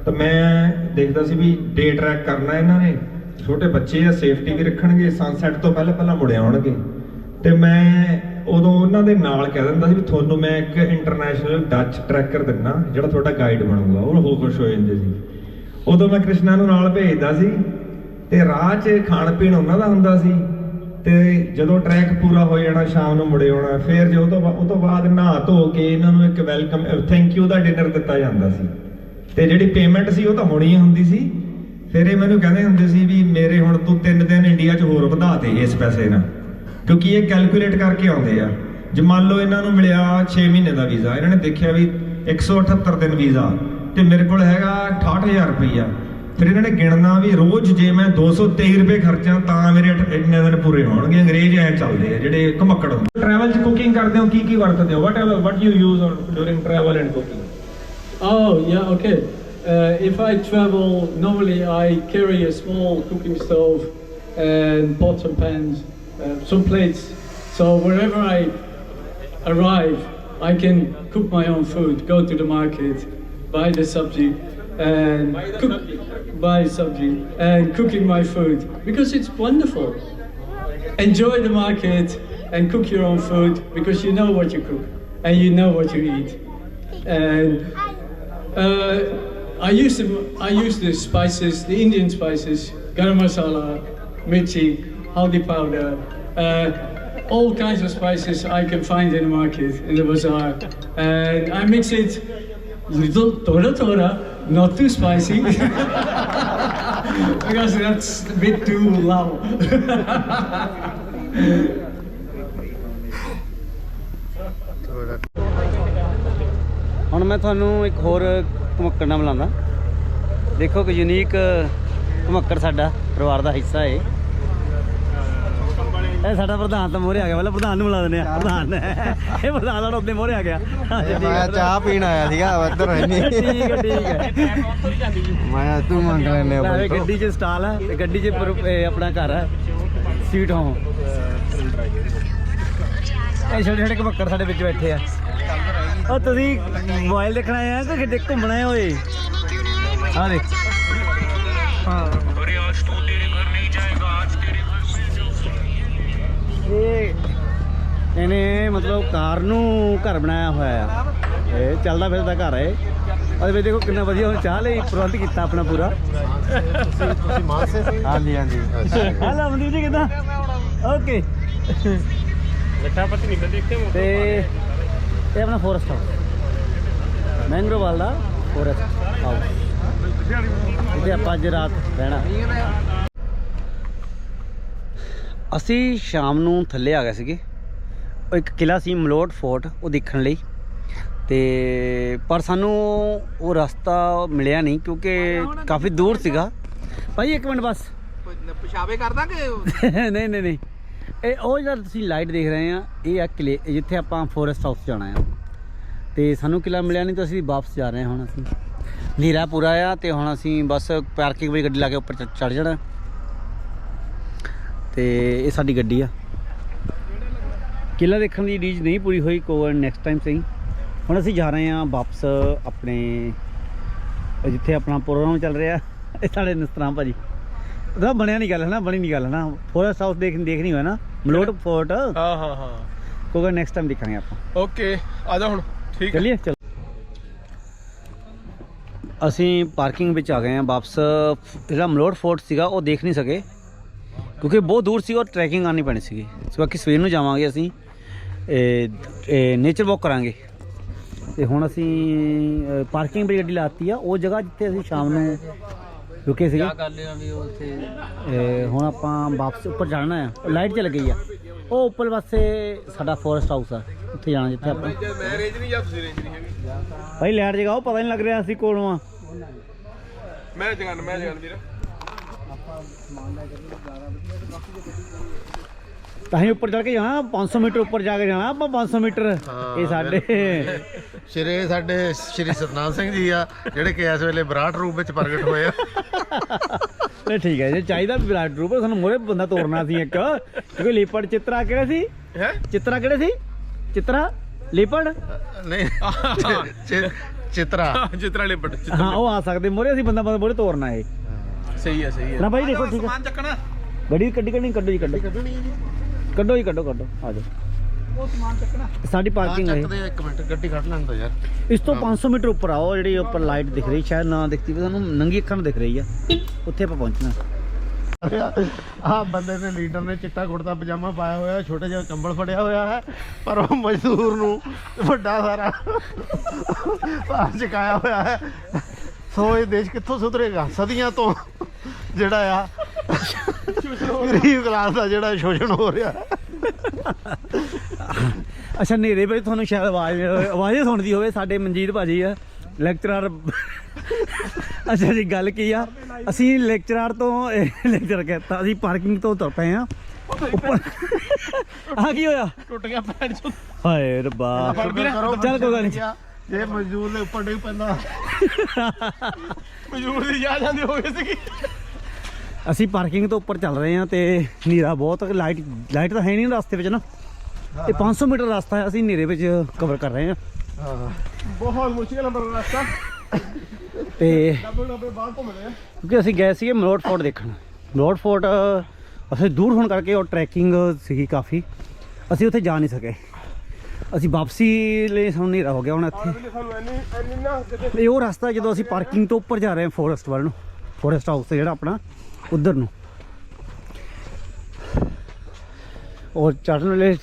ਤਾਂ ਮੈਂ ਦੇਖਦਾ ਸੀ ਵੀ ਡੇ ਟਰੈਕ ਕਰਨਾ ਇਹਨਾਂ ਨੇ। ਛੋਟੇ ਬੱਚੇ ਆ ਸੇਫਟੀ ਵੀ ਰੱਖਣਗੇ ਸਨਸੈਟ ਤੋਂ ਪਹਿਲਾਂ ਪਹਿਲਾਂ ਮੁੜ ਆਉਣਗੇ। ਤੇ ਮੈਂ ਉਦੋਂ ਉਹਨਾਂ ਦੇ ਨਾਲ ਕਹਿ ਦਿੰਦਾ ਸੀ ਵੀ ਤੁਹਾਨੂੰ ਮੈਂ ਇੱਕ ਇੰਟਰਨੈਸ਼ਨਲ ਡੱਚ ਟਰੈਕਰ ਦਿੰਨਾ, ਜਿਹੜਾ ਤੁਹਾਡਾ ਗਾਈਡ ਬਣੂਗਾ। ਉਹ ਹੋ ਖੁਸ਼ ਹੋ ਜਾਂਦੇ ਸੀ। ਉਦੋਂ ਮੈਂ ਕ੍ਰਿਸ਼ਨਾ ਨੂੰ ਨਾਲ ਭੇਜਦਾ ਸੀ ਤੇ ਰਾਹ 'ਚ ਖਾਣ ਪੀਣ ਉਹਨਾਂ ਦਾ ਹੁੰਦਾ ਸੀ ਤੇ ਜਦੋਂ ਟਰੈਕ ਪੂਰਾ ਹੋ ਜਾਣਾ, ਸ਼ਾਮ ਨੂੰ ਮੁੜੇ ਆਉਣਾ, ਫਿਰ ਜੇ ਉਹ ਤੋਂ ਬਾ- ਉਹ ਤੋਂ ਬਾਅਦ ਨਹਾ ਧੋ ਕੇ ਇਹਨਾਂ ਨੂੰ ਇੱਕ ਵੈਲਕਮ ਥੈਂਕ ਯੂ ਦਾ ਡਿਨਰ ਦਿੱਤਾ ਜਾਂਦਾ ਸੀ। ਤੇ ਜਿਹੜੀ ਪੇਮੈਂਟ ਸੀ ਉਹ ਤਾਂ ਹੋਣੀ ਹੀ ਹੁੰਦੀ ਸੀ। ਫਿਰ ਇਹ ਮੈਨੂੰ ਕਹਿੰਦੇ ਹੁੰਦੇ ਸੀ ਵੀ ਮੇਰੇ ਹੁਣ ਤੂੰ 3 ਦਿਨ ਇੰਡੀਆ 'ਚ ਹੋਰ ਵਧਾ ਦੇ ਇਸ ਪੈਸੇ ਨਾਲ। ਕਿਉਂਕਿ ਇਹ ਕੈਲਕੂਲੇਟ ਕਰਕੇ ਆਉਂਦੇ ਆ। ਜੇ ਮੰਨ ਲਓ ਇਹਨਾਂ ਨੂੰ ਮਿਲਿਆ 6 ਮਹੀਨੇ ਦਾ ਵੀਜ਼ਾ ਇਹਨਾਂ ਨੇ ਦੇਖਿਆ ਵੀ 178 ਦਿਨ ਵੀਜ਼ਾ ਤੇ ਮੇਰੇ ਕੋਲ ਹੈਗਾ 68000 ਰੁਪਈਆ। ਫਿਰ ਇਹਨਾਂ ਨੇ ਗਿਣਨਾ ਵੀ ਰੋਜ਼ ਜੇ ਮੈਂ 223 ਰੁਪਏ ਖਰਚਾਂ ਤਾਂ ਮੇਰੇ ਇੰਨੇ ਦਿਨ ਪੂਰੇ ਹੋਣਗੇ। ਅੰਗਰੇਜ਼ ਐ ਚੱਲਦੇ ਆ ਜਿਹੜੇ ਘਮੱਕੜ ਹੁੰਦੇ ਟਰੈਵਲ 'ਚ ਕੁਕਿੰਗ ਕਰਦੇ ਹੋ ਕੀ ਕੀ ਵਰਤਦੇ ਹੋ? Whatever what you use during travel and cooking Oh, yeah, okay. Uh, if I travel, normally I carry a small cooking stove and pots and pans, uh, some plates. So wherever I arrive, I can cook my own food, go to the market, buy the subject, and cook, buy subject, and cooking my food because it's wonderful. Enjoy the market and cook your own food because you know what you cook and you know what you eat. And uh, I use the I use the spices, the Indian spices, garam masala, mirchi, haldi powder, uh, all kinds of spices I can find in the market in the bazaar, and I mix it little tora tora, not too spicy. because that's a bit too loud. ਹੁਣ ਮੈਂ ਤੁਹਾਨੂੰ ਇੱਕ ਹੋਰ ਘਮੱਕੜ ਨਾਲ ਮਿਲਾਉਂਦਾ ਦੇਖੋ ਕਿ unique ਘਮੱਕੜ ਸਾਡਾ ਪਰਿਵਾਰ ਦਾ ਹਿੱਸਾ ਹੈ ਇਹ ਸਾਡਾ ਪ੍ਰਧਾਨ ਤਾਂ ਮੋਹਰੇ ਆ ਗਿਆ ਪਹਿਲਾਂ ਪ੍ਰਧਾਨ ਨੂੰ ਮਿਲਾ ਦਿੰਦੇ ਆ ਪ੍ਰਧਾਨ। ਇਹ ਪ੍ਰਧਾਨ ਸਾਡਾ ਉੱਤੇ ਮੋਹਰੇ ਆ ਗਿਆ। ਮੈਂ ਚਾਹ ਪੀਣ ਆਇਆ ਸੀਗਾ ਇੱਧਰ ਰਹਿਣੀ ਠੀਕ ਹੈ ਠੀਕ ਹੈ। ਮੈਂ ਤੂੰ ਮੰਗ ਲੈਨੇ ਵੀ ਗੱਡੀ 'ਚ ਸਟਾਲ ਹੈ ਤੇ ਗੱਡੀ 'ਚ ਆਪਣਾ ਘਰ ਹੈ ਸੀਟ ਹੋਮ। ਇਹ ਛੋਟੇ ਛੋਟੇ ਘਮੱਕੜ ਸਾਡੇ ਵਿੱਚ ਬੈਠੇ ਆ। ਉਹ ਤੁਸੀਂ ਮੋਬਾਈਲ ਦੇਖਣਾ ਆਏ ਆ ਕਿ ਕਿਤੇ ਘੁੰਮਣਾ ਹੈ। ਓਏ ਆ ਦੇਖ ਇਹ ਇਹਨੇ ਮਤਲਬ ਕਾਰ ਨੂੰ ਘਰ ਬਣਾਇਆ ਹੋਇਆ ਆ। ਇਹ ਚੱਲਦਾ ਫਿਰਦਾ ਘਰ ਹੈ ਉਹਦੇ ਵਿੱਚ ਦੇਖੋ ਕਿੰਨਾ ਵਧੀਆ ਹੁਣ ਚਾਹ ਲਈ ਪ੍ਰਬੰਧ ਕੀਤਾ ਆਪਣਾ ਪੂਰਾ। ਤੁਸੀਂ ਮਾਨਸੇ ਸੀ ਹਾਂਜੀ। ਹਾਂਜੀ ਹਾਲਾ ਮਨਦੀਪ ਜੀ ਕਿਦਾਂ? ਓਕੇ। ਲੱਖਾਪਤੀ ਨਹੀਂ ਦੇਖੇ ਤੇ ਇਹ ਆਪਣਾ ਫੋਰੈਸਟ ਹਾਊਸ ਮੈਂਗਰੋਵਾਲ ਦਾ ਫੋਰੈਸਟ ਹਾਊਸ ਇੱਥੇ ਆਪਾਂ ਅੱਜ ਰਾਤ ਰਹਿਣਾ। ਅਸੀਂ ਸ਼ਾਮ ਨੂੰ ਥੱਲੇ ਆ ਗਏ ਸੀਗੇ। ਇੱਕ ਕਿਲਾ ਸੀ ਮਲੋਟ ਫੋਰਟ ਉਹ ਦੇਖਣ ਲਈ। ਤੇ ਪਰ ਸਾਨੂੰ ਉਹ ਰਸਤਾ ਮਿਲਿਆ ਨਹੀਂ ਕਿਉਂਕਿ ਕਾਫੀ ਦੂਰ ਸੀਗਾ। ਭਾਈ ਇੱਕ ਮਿੰਟ ਬਸ। ਪਿਸ਼ਾਵੇ ਕਰ ਦਾਂਗੇ? ਨਹੀਂ ਨਹੀਂ ਨਹੀਂ। ਇਹ ਉਹ ਜਿਹੜਾ ਤੁਸੀਂ ਲਾਈਟ ਦੇਖ ਰਹੇ ਆ ਇਹ ਆ ਕਿਲੇ ਜਿੱਥੇ ਆਪਾਂ ਫੋਰੈਸਟ ਹਾਊਸ ਜਾਣਾ ਆ। ਤੇ ਸਾਨੂੰ ਕਿਲਾ ਮਿਲਿਆ ਨਹੀਂ ਤਾਂ ਅਸੀਂ ਵਾਪਸ ਜਾ ਰਹੇ ਹਾਂ ਹੁਣ ਅਸੀਂ। ਹਨੇਰਾ ਪੂਰਾ ਆ ਤੇ ਹੁਣ ਅਸੀਂ ਬਸ ਪਾਰਕਿੰਗ ਵਿੱਚ ਗੱਡੀ ਲਾ ਕੇ ਉੱਪਰ ਚੜ ਜਾਣਾ। ਤੇ ਇਹ ਸਾਡੀ ਗੱਡੀ ਆ। ਕਿਲਾ ਦੇਖਣ ਦੀ ਰੀਜ ਨਹੀਂ ਪੂਰੀ ਹੋਈ ਕੋਈ ਨੈਕਸਟ ਟਾਈਮ ਸਹੀ। ਹੁਣ ਅਸੀਂ ਜਾ ਰਹੇ ਹਾਂ ਵਾਪਸ ਆਪਣੇ ਜਿੱਥੇ ਆਪਣਾ ਪ੍ਰੋਗਰਾਮ ਚੱਲ ਰਿਹਾ। ਇਹ ਸਾਡੇ ਨਸਤਰਾਮ ਭਾਜੀ। ਉਹਦਾ ਬਣਿਆ ਨਹੀਂ ਗੱਲ ਹੈ ਨਾ ਬਣੀ ਨਹੀਂ ਗੱਲ ਹੈ ਨਾ ਫੋਰੈਸਟ ਹਾਊਸ ਦੇਖ ਦੇਖਣੀ ਹੋਇਆ ਨਾ? ਮਲੋਟ ਫੋਰਟ ਹਾਂ ਹਾਂ ਹਾਂ। ਕੋਈ ਨੈਕਸਟ ਟਾਈਮ ਦੇਖਾਂਗੇ ਆਪਾਂ। ਓਕੇ ਆ ਜਾ ਹੁਣ। ਠੀਕ ਚਲਿਏ ਚਲ। ਅਸੀਂ ਪਾਰਕਿੰਗ ਵਿੱਚ ਆ ਗਏ ਹਾਂ ਵਾਪਸ। ਜਿਹੜਾ ਮਲੋਟ ਫੋਰਟ ਸੀਗਾ ਉਹ ਦੇਖ ਨਹੀਂ ਸਕੇ। ਕਿਉਂਕਿ ਬਹੁਤ ਦੂਰ ਸੀ ਔਰ ਟਰੈਕਿੰਗ ਆਣੀ ਪੈਣੀ ਸੀਗੀ। ਬਾਕੀ ਸਵੇਰ ਨੂੰ ਜਾਵਾਂਗੇ ਅਸੀਂ। ਇਹ ਨੇਚਰ ਵਾਕ ਕਰਾਂਗੇ। ਤੇ ਹੁਣ ਅਸੀਂ ਪਾਰਕਿੰਗ ਵਿੱਚ ਗੱਡੀ ਲਾਤੀ ਆ। ਉਹ ਜਗ੍ਹਾ ਜਿੱਥੇ ਅਸੀਂ ਸ਼ਾਮ ਨੂੰ ਰੁਕੇ ਸੀਗੇ। ਕਰ ਲਿਆ ਵੀ ਉੱਥੇ? ਇਹ ਹੁਣ ਆਪਾਂ ਵਾਪਸ ਉੱਪਰ ਜਾਣਾ ਆ। ਲਾਈਟ ਚੱਲ ਗਈ ਆ। ਉਹ ਉੱਪਰ ਪਾਸੇ ਸਾਡਾ ਫੋਰੈਸਟ ਹਾਊਸ ਆ। ਉੱਥੇ ਜਾਣਾ ਜਿੱਥੇ ਆਪਾਂ। ਮੈਂ ਰੇਂਜ ਨਹੀਂ ਜਾਂ ਤੁਸੀਂ ਰੇਂਜ ਨਹੀਂ ਹੈਗੀ? ਭਾਈ ਲਾਈਟ ਜਗਾ ਉਹ ਪਤਾ ਨਹੀਂ ਲੱਗ ਰਿਹਾ ਅਸੀਂ ਕੋਲੋਂ ਆ। ਮੈਂ ਜਗਨ ਮੈਂ ਜਗਨ ਵੀਰ। ਤਾਂ ਹੀ ਉੱਪਰ ਚੜ ਕੇ ਜਾਣਾ 500 ਮੀਟਰ ਉੱਪਰ ਜਾ ਕੇ ਜਾਣਾ ਆਪਾਂ 500 ਮੀਟਰ। ਇਹ ਸਾਡੇ ਸ਼੍ਰੀ ਸਾਡੇ ਸ਼੍ਰੀ ਸਤਨਾਮ ਸਿੰਘ ਜੀ ਆ ਜਿਹੜੇ ਕਿ ਇਸ ਵੇਲੇ ਵਿਰਾਟ ਰੂਪ ਵਿੱਚ ਪ੍ਰਗਟ ਹੋਏ ਆ। ਤੇ ਠੀਕ ਹੈ ਜੇ ਚਾਹੀਦਾ ਵਿਰਾਟ ਰੂਪ ਸਾਨੂੰ ਮੋਰੇ ਬੰਦਾ ਤੋਰਨਾ ਸੀ ਇੱਕ। ਕਿਉਂਕਿ ਲੀਪੜ ਚਿੱਤਰਾ ਕਿਹੜੇ ਸੀ? ਹੈ? ਚਿੱਤਰਾ ਕਿਹੜੇ ਸੀ? ਚਿੱਤਰਾ? ਲੀਪੜ? ਨਹੀਂ। ਚਿਤਰਾ ਜਿਤਨਾ ਲਿਪਟ ਹਾਂ ਉਹ ਆ ਸਕਦੇ ਮੋਰੇ ਅਸੀਂ ਬੰਦਾ ਬੰਦਾ ਮੋਰੇ ਤੋਰਨਾ ਇਹ। ਸਹੀ ਹੈ ਸਹੀ ਹੈ। ਨਾ ਭਾਈ ਦੇਖੋ ਠੀਕ ਹੈ। ਸਮਾਨ ਚੱਕਣਾ। ਗੱਡੀ ਕੱਢੀ ਕੱਢੀ ਕੱਢੋ ਜੀ ਕੱਢੋ। ਕੱਢੋ ਜੀ ਕੱਢੋ ਕੱਢੋ। ਆ ਜਾਓ। ਉਹ ਸਮਾਨ ਚੱਕਣਾ। ਸਾਡੀ ਪਾਰਕਿੰਗ ਹੈ ਚੱਕਦੇ ਆ ਇੱਕ ਮਿੰਟ ਗੱਡੀ ਕੱਢ ਲੈਣ ਦੋ ਯਾਰ। ਇਸ ਤੋਂ 500 ਮੀਟਰ ਉੱਪਰ ਆਓ ਜਿਹੜੀ ਉੱਪਰ ਲਾਈਟ ਦਿਖ ਰਹੀ ਸ਼ਾਇਦ ਨਾ ਦਿਖਦੀ ਵੀ ਤੁਹਾਨੂੰ ਨੰਗੀ ਅੱਖਾਂ ਨੂੰ ਦਿਖ ਰਹੀ ਆ। ਉੱਥੇ ਆਪਾਂ ਪਹੁੰਚਣਾ। ਆ ਬੰਦੇ ਨੇ ਲੀਡਰ ਨੇ ਚਿੱਟਾ ਕੁੜਤਾ ਪਜਾਮਾ ਪਾਇਆ ਹੋਇਆ ਛੋਟਾ ਜਿਹਾ ਕੰਬਲ ਫੜਿਆ ਹੋਇਆ ਹੈ ਪਰ ਉਹ ਮਜ਼ਦੂਰ ਨੂੰ ਵੱਡਾ ਸਾਰਾ ਭਾਰ ਚਕਾਇਆ ਹੋਇਆ ਹੈ। ਸੋ ਇਹ ਦੇਸ਼ ਕਿੱਥੋਂ ਸੁਧਰੇਗਾ? ਸਦੀਆਂ ਤੋਂ ਜਿਹੜਾ ਆ ਗਰੀਬ ਕਲਾਸ ਦਾ ਜਿਹੜਾ ਸ਼ੋਸ਼ਣ ਹੋ ਰਿਹਾ। ਅੱਛਾ ਨੇਰੇ ਵਿੱਚ ਤੁਹਾਨੂੰ ਸ਼ਾਇਦ ਆਵਾਜ਼ ਆਵਾਜ਼ ਸੁਣਦੀ ਹੋਵੇ ਸਾਡੇ ਮਨਜੀਤ ਭਾਜੀ ਆ ਲੈਕਚਰਰ ਅੱਛਾ ਜੀ ਗੱਲ ਕੀ ਆ? ਅਸੀਂ ਲੈਕਚਰਰ ਤੋਂ ਲੈਕਚਰ ਕਰਤਾ ਅਸੀਂ ਪਾਰਕਿੰਗ ਤੋਂ ਤੁਰ ਪਏ ਆ। ਉੱਪਰ ਆ ਕੀ ਹੋਇਆ? ਟੁੱਟ ਗਿਆ ਪੈਰ ਚੋਂ। ਹਾਏ ਰੱਬਾ। ਚੱਲ ਕੋਈ ਗੱਲ ਨਹੀਂ ਜੇ ਮਜ਼ਦੂਰ ਦੇ ਉੱਪਰ ਡਿੱਗ ਪੈਂਦਾ। ਮਜੂਰ ਦੀ ਜਾ ਜਾਂਦੀ ਹੋ ਗਈ ਸੀਗੀ। ਅਸੀਂ ਪਾਰਕਿੰਗ ਤੋਂ ਉੱਪਰ ਚੱਲ ਰਹੇ ਹਾਂ ਤੇ ਹਨੇਰਾ ਬਹੁਤ ਲਾਈਟ ਲਾਈਟ ਤਾਂ ਹੈ ਨਹੀਂ ਰਸਤੇ ਵਿੱਚ ਨਾ। ਇਹ 500 ਮੀਟਰ ਰਸਤਾ ਹੈ ਅਸੀਂ ਹਨੇਰੇ ਵਿੱਚ ਕਵਰ ਕਰ ਰਹੇ ਹਾਂ। ਬਹੁਤ ਮੁਸ਼ਕਿਲ ਨੰਬਰ ਰਸਤਾ। ਤੇ ਡੱਬੇ ਡੱਬੇ ਬਾਹਰ ਘੁੰਮਦੇ ਆ। ਕਿਉਂਕਿ ਅਸੀਂ ਗਏ ਸੀਗੇ ਮਲੋਟ ਫੋਰਟ ਦੇਖਣ। ਮਲੋਟ ਫੋਰਟ ਅਸੀਂ ਦੂਰ ਹੋਣ ਕਰਕੇ ਉਹ ਟਰੈਕਿੰਗ ਸੀਗੀ ਕਾਫੀ। ਅਸੀਂ ਉੱਥੇ ਜਾ ਨਹੀਂ ਸਕੇ। ਅਸੀਂ ਵਾਪਸੀ ਲਈ ਸਾਨੂੰ ਹਨੇਰਾ ਹੋ ਗਿਆ ਹੁਣ ਇੱਥੇ। ਸਾਨੂੰ ਐਨੀ ਐਨੀ ਨਾ ਕਿਤੇ ਇਹ ਉਹ ਰਸਤਾ ਜਦੋਂ ਅਸੀਂ ਪਾਰਕਿੰਗ ਤੋਂ ਉੱਪਰ ਜਾ ਰਹੇ ਹਾਂ ਫੋਰੈਸਟ ਵੱਲ ਨੂੰ। ਫੋਰੈਸਟ ਹਾਊਸ ਤੇ ਜਿਹੜਾ ਆਪਣਾ ਉਧਰ ਨੂੰ। ਔਰ ਚੜ੍ਹਨ ਵੇਲੇ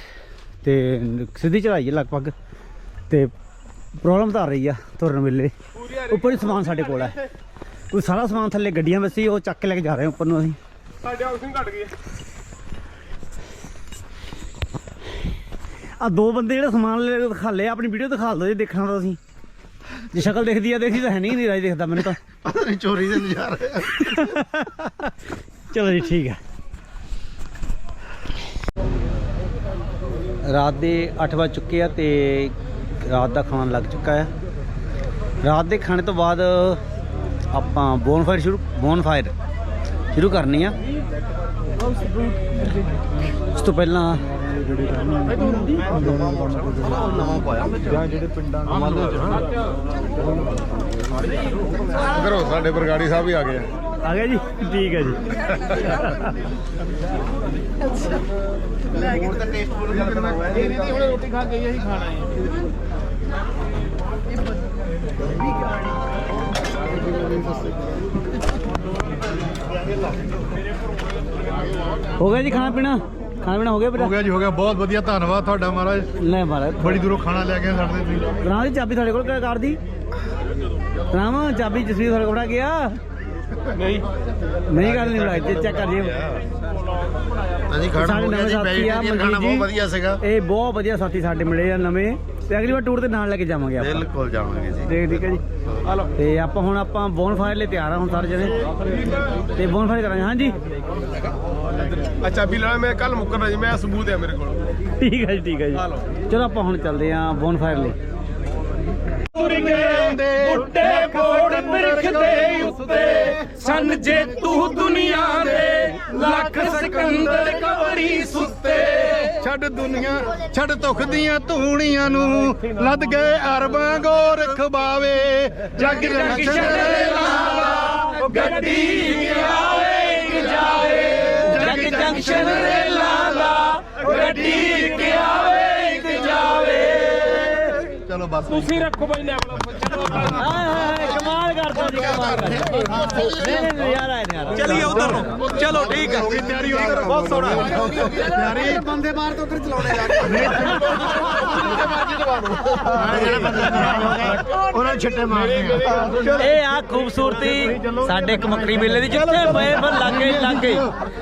ਤੇ ਸਿੱਧੀ ਚੜਾਈ ਹੈ ਲਗਭਗ। ਤੇ ਪ੍ਰੋਬਲਮ ਤਾਂ ਆ ਰਹੀ ਆ ਤੁਰਨ ਵੇਲੇ। ਉੱਪਰ ਹੀ ਸਮਾਨ ਸਾਡੇ ਕੋਲ ਹੈ। ਉਹ ਸਾਰਾ ਸਮਾਨ ਥੱਲੇ ਗੱਡੀਆਂ ਵਿੱਚ ਸੀ ਉਹ ਚੱਕ ਕੇ ਲੈ ਕੇ ਜਾ ਰਹੇ ਹਾਂ ਉੱਪਰ ਨੂੰ ਅਸੀਂ। ਸਾਡੇ ਹਾਊਸਿੰਗ ਘਟ ਗਈ ਆ ਦੋ ਬੰਦੇ ਜਿਹੜੇ ਸਮਾਨ ਲੈ ਕੇ ਦਿਖਾ ਲਏ ਆਪਣੀ ਵੀਡੀਓ ਦਿਖਾ ਦਿਓ ਜੇ ਦੇਖਣਾ ਤਾਂ ਅਸੀਂ। ਜੇ ਸ਼ਕਲ ਦਿਖਦੀ ਆ ਦੇਖੀ ਤਾਂ ਹੈ ਨਹੀਂ ਰਾਜ ਦਿਖਦਾ ਮੈਨੂੰ ਤਾਂ। ਪਤਾ ਨਹੀਂ ਚੋਰੀ ਦੇ ਨਜ਼ਾਰੇ ਚਲੋ ਜੀ ਠੀਕ ਹੈ ਰਾਤ ਦੇ 8 ਵਜ ਚੁੱਕੇ ਆ ਤੇ ਰਾਤ ਦਾ ਖਾਣਾ ਲੱਗ ਚੁੱਕਾ ਹੈ ਰਾਤ ਦੇ ਖਾਣੇ ਤੋਂ ਬਾਅਦ ਆਪਾਂ ਬੋਨਫਾਇਰ ਸ਼ੁਰੂ ਬੋਨਫਾਇਰ ਸ਼ੁਰੂ ਕਰਨੀ ਆ। ਉਸ ਤੋਂ ਪਹਿਲਾਂ ਕਰੋ ਸਾਡੇ ਬਰਗਾੜੀ ਸਾਹਿਬ ਵੀ ਆ ਗਏ ਆ। ਗਿਆ ਜੀ? ਠੀਕ ਹੈ ਜੀ। ਹੁਣ ਰੋਟੀ ਖਾ ਕੇ ਇਹੀ ਖਾਣਾ ਹੈ? ਹੋ ਗਿਆ ਜੀ ਖਾਣਾ ਪੀਣਾ? ਖਾਣਾ ਪੀਣਾ ਹੋ ਗਿਆ ਹੋ ਬੇਟਾ? ਗਿਆ ਜੀ ਹੋ ਗਿਆ। ਬਹੁਤ ਵਧੀਆ ਧੰਨਵਾਦ ਤੁਹਾਡਾ ਮਹਾਰਾਜ। ਲੈ ਮਹਾਰਾਜ। ਬੜੀ ਦੂਰੋਂ ਖਾਣਾ ਲੈ ਕੇ ਆਏ ਸਾਡੇ ਲਈ ਰਾਮ ਦੀ ਚਾਬੀ ਤੁਹਾਡੇ ਕੋਲ ਕਿਹੜਾ ਕਾਰ ਦੀ? ਰਾਮ ਚਾਬੀ ਜਸਵੀਰ ਤੁਹਾਡੇ ਕੋਲ ਗਿਆ ਨਹੀਂ। ਨਹੀਂ ਗੱਲ ਨਹੀਂ ਜੇ ਚੈੱਕ ਕਰ ਜਿਓ ਹਾਂਜੀ ਸਾਡੇ ਨਵੇਂ ਸਾਥੀ ਆ ਮਨਜੀਤ ਜੀ। ਵਧੀਆ ਸੀਗਾ। ਇਹ ਬਹੁਤ ਵਧੀਆ ਸਾਥੀ ਸਾਡੇ ਮਿਲੇ ਆ ਨਵੇਂ। ਤੇ ਅਗਲੀ ਵਾਰ ਟੂਰ ਤੇ ਨਾਲ ਲੈ ਕੇ ਜਾਵਾਂਗੇ ਆਪਾਂ। ਬਿਲਕੁਲ ਜਾਵਾਂਗੇ ਜੀ। ਠੀਕ ਠੀਕ ਹੈ ਜੀ। ਤੇ ਆਪਾਂ ਹੁਣ ਆਪਾਂ ਬੋਨ ਫਾਇਰ ਲਈ ਤਿਆਰ ਆ ਹੁਣ ਸਾਰੇ ਜਣੇ। ਤੇ ਬੋਨ ਫਾਇਰ ਕਰਾਂਗੇ ਹਾਂਜੀ। ਆ ਚਾਬੀ ਲੈਣਾ ਮੈਂ ਕੱਲ ਮੁੱਕਰਨਾ ਜੀ ਮੈਂ ਸਬੂਤ ਹੈ ਮੇਰੇ ਕੋਲ। ਠੀਕ ਹੈ ਜੀ ਠੀਕ ਹੈ ਜੀ। ਚਲੋ ਆਪਾਂ ਹੁਣ ਚੱਲਦੇ ਆਂ ਬੋਨ ਲਈ ਬੁੱਢੇ ਕੋੜ ਬਿਰਖ ਦੇ ਉੱਤੇ। ਸਨ ਜੇ ਤੂੰ ਦੁਨੀਆ ਦੇ ਲੱਖ ਸਿਕੰਦਰ ਕਵਰੀ ਸੁੱਤੇ। ਛੱਡ ਦੁਨੀਆ ਛੱਡ ਧੁਖ ਦੀਆਂ ਧੂਣੀਆਂ ਨੂੰ। ਲੱਦ ਗਏ ਅਰਬਾਂ ਗੋਰ ਖਬਾਵੇ। ਜੱਗ ਜੱਗ ਛੜੇ ਲਾਵਾ ਗੱਡੀ ਆਵੇ ਜਾਵੇ। ਜੱਗ ਜੰਕਸ਼ਨ ਰੇਲਾਂ ਦਾ ਗੱਡੀ ਕਿ ਆਵੇ? ਕਿ ਚਲੋ ਬਸ ਤੁਸੀਂ ਰੱਖੋ ਬਾਈ ਲੈਵਲ ਚਲੋ ਹਾਏ ਹਾਏ ਹਾਏ ਕਮਾਲ ਕਰਦਾ ਜੀ ਕਮਾਲ ਕਰਦਾ ਨਹੀਂ ਨਹੀਂ ਨਹੀਂ, ਯਾਰ ਆਏ ਨੇ ਯਾਰ। ਚਲਿਏ ਉਧਰ ਨੂੰ। ਚਲੋ ਠੀਕ ਹੈ ਹੋ ਗਈ। ਤਿਆਰੀ ਉਧਰ ਬਹੁਤ ਸੋਹਣਾ। ਤਿਆਰੀ। ਬੰਦੇ ਮਾਰ ਤੋਂ ਉਧਰ ਚਲਾਉਣੇ ਜਾ ਉਹਨਾਂ ਛੱਟੇ ਮਾਰਦੇ ਇਹ ਆ ਖੂਬਸੂਰਤੀ ਸਾਡੇ ਇੱਕ ਮੱਕੜੀ ਮੇਲੇ ਦੀ ਜਿੱਥੇ ਪਏ ਪਰ ਲੱਗੇ ਹੀ ਲੱਗੇ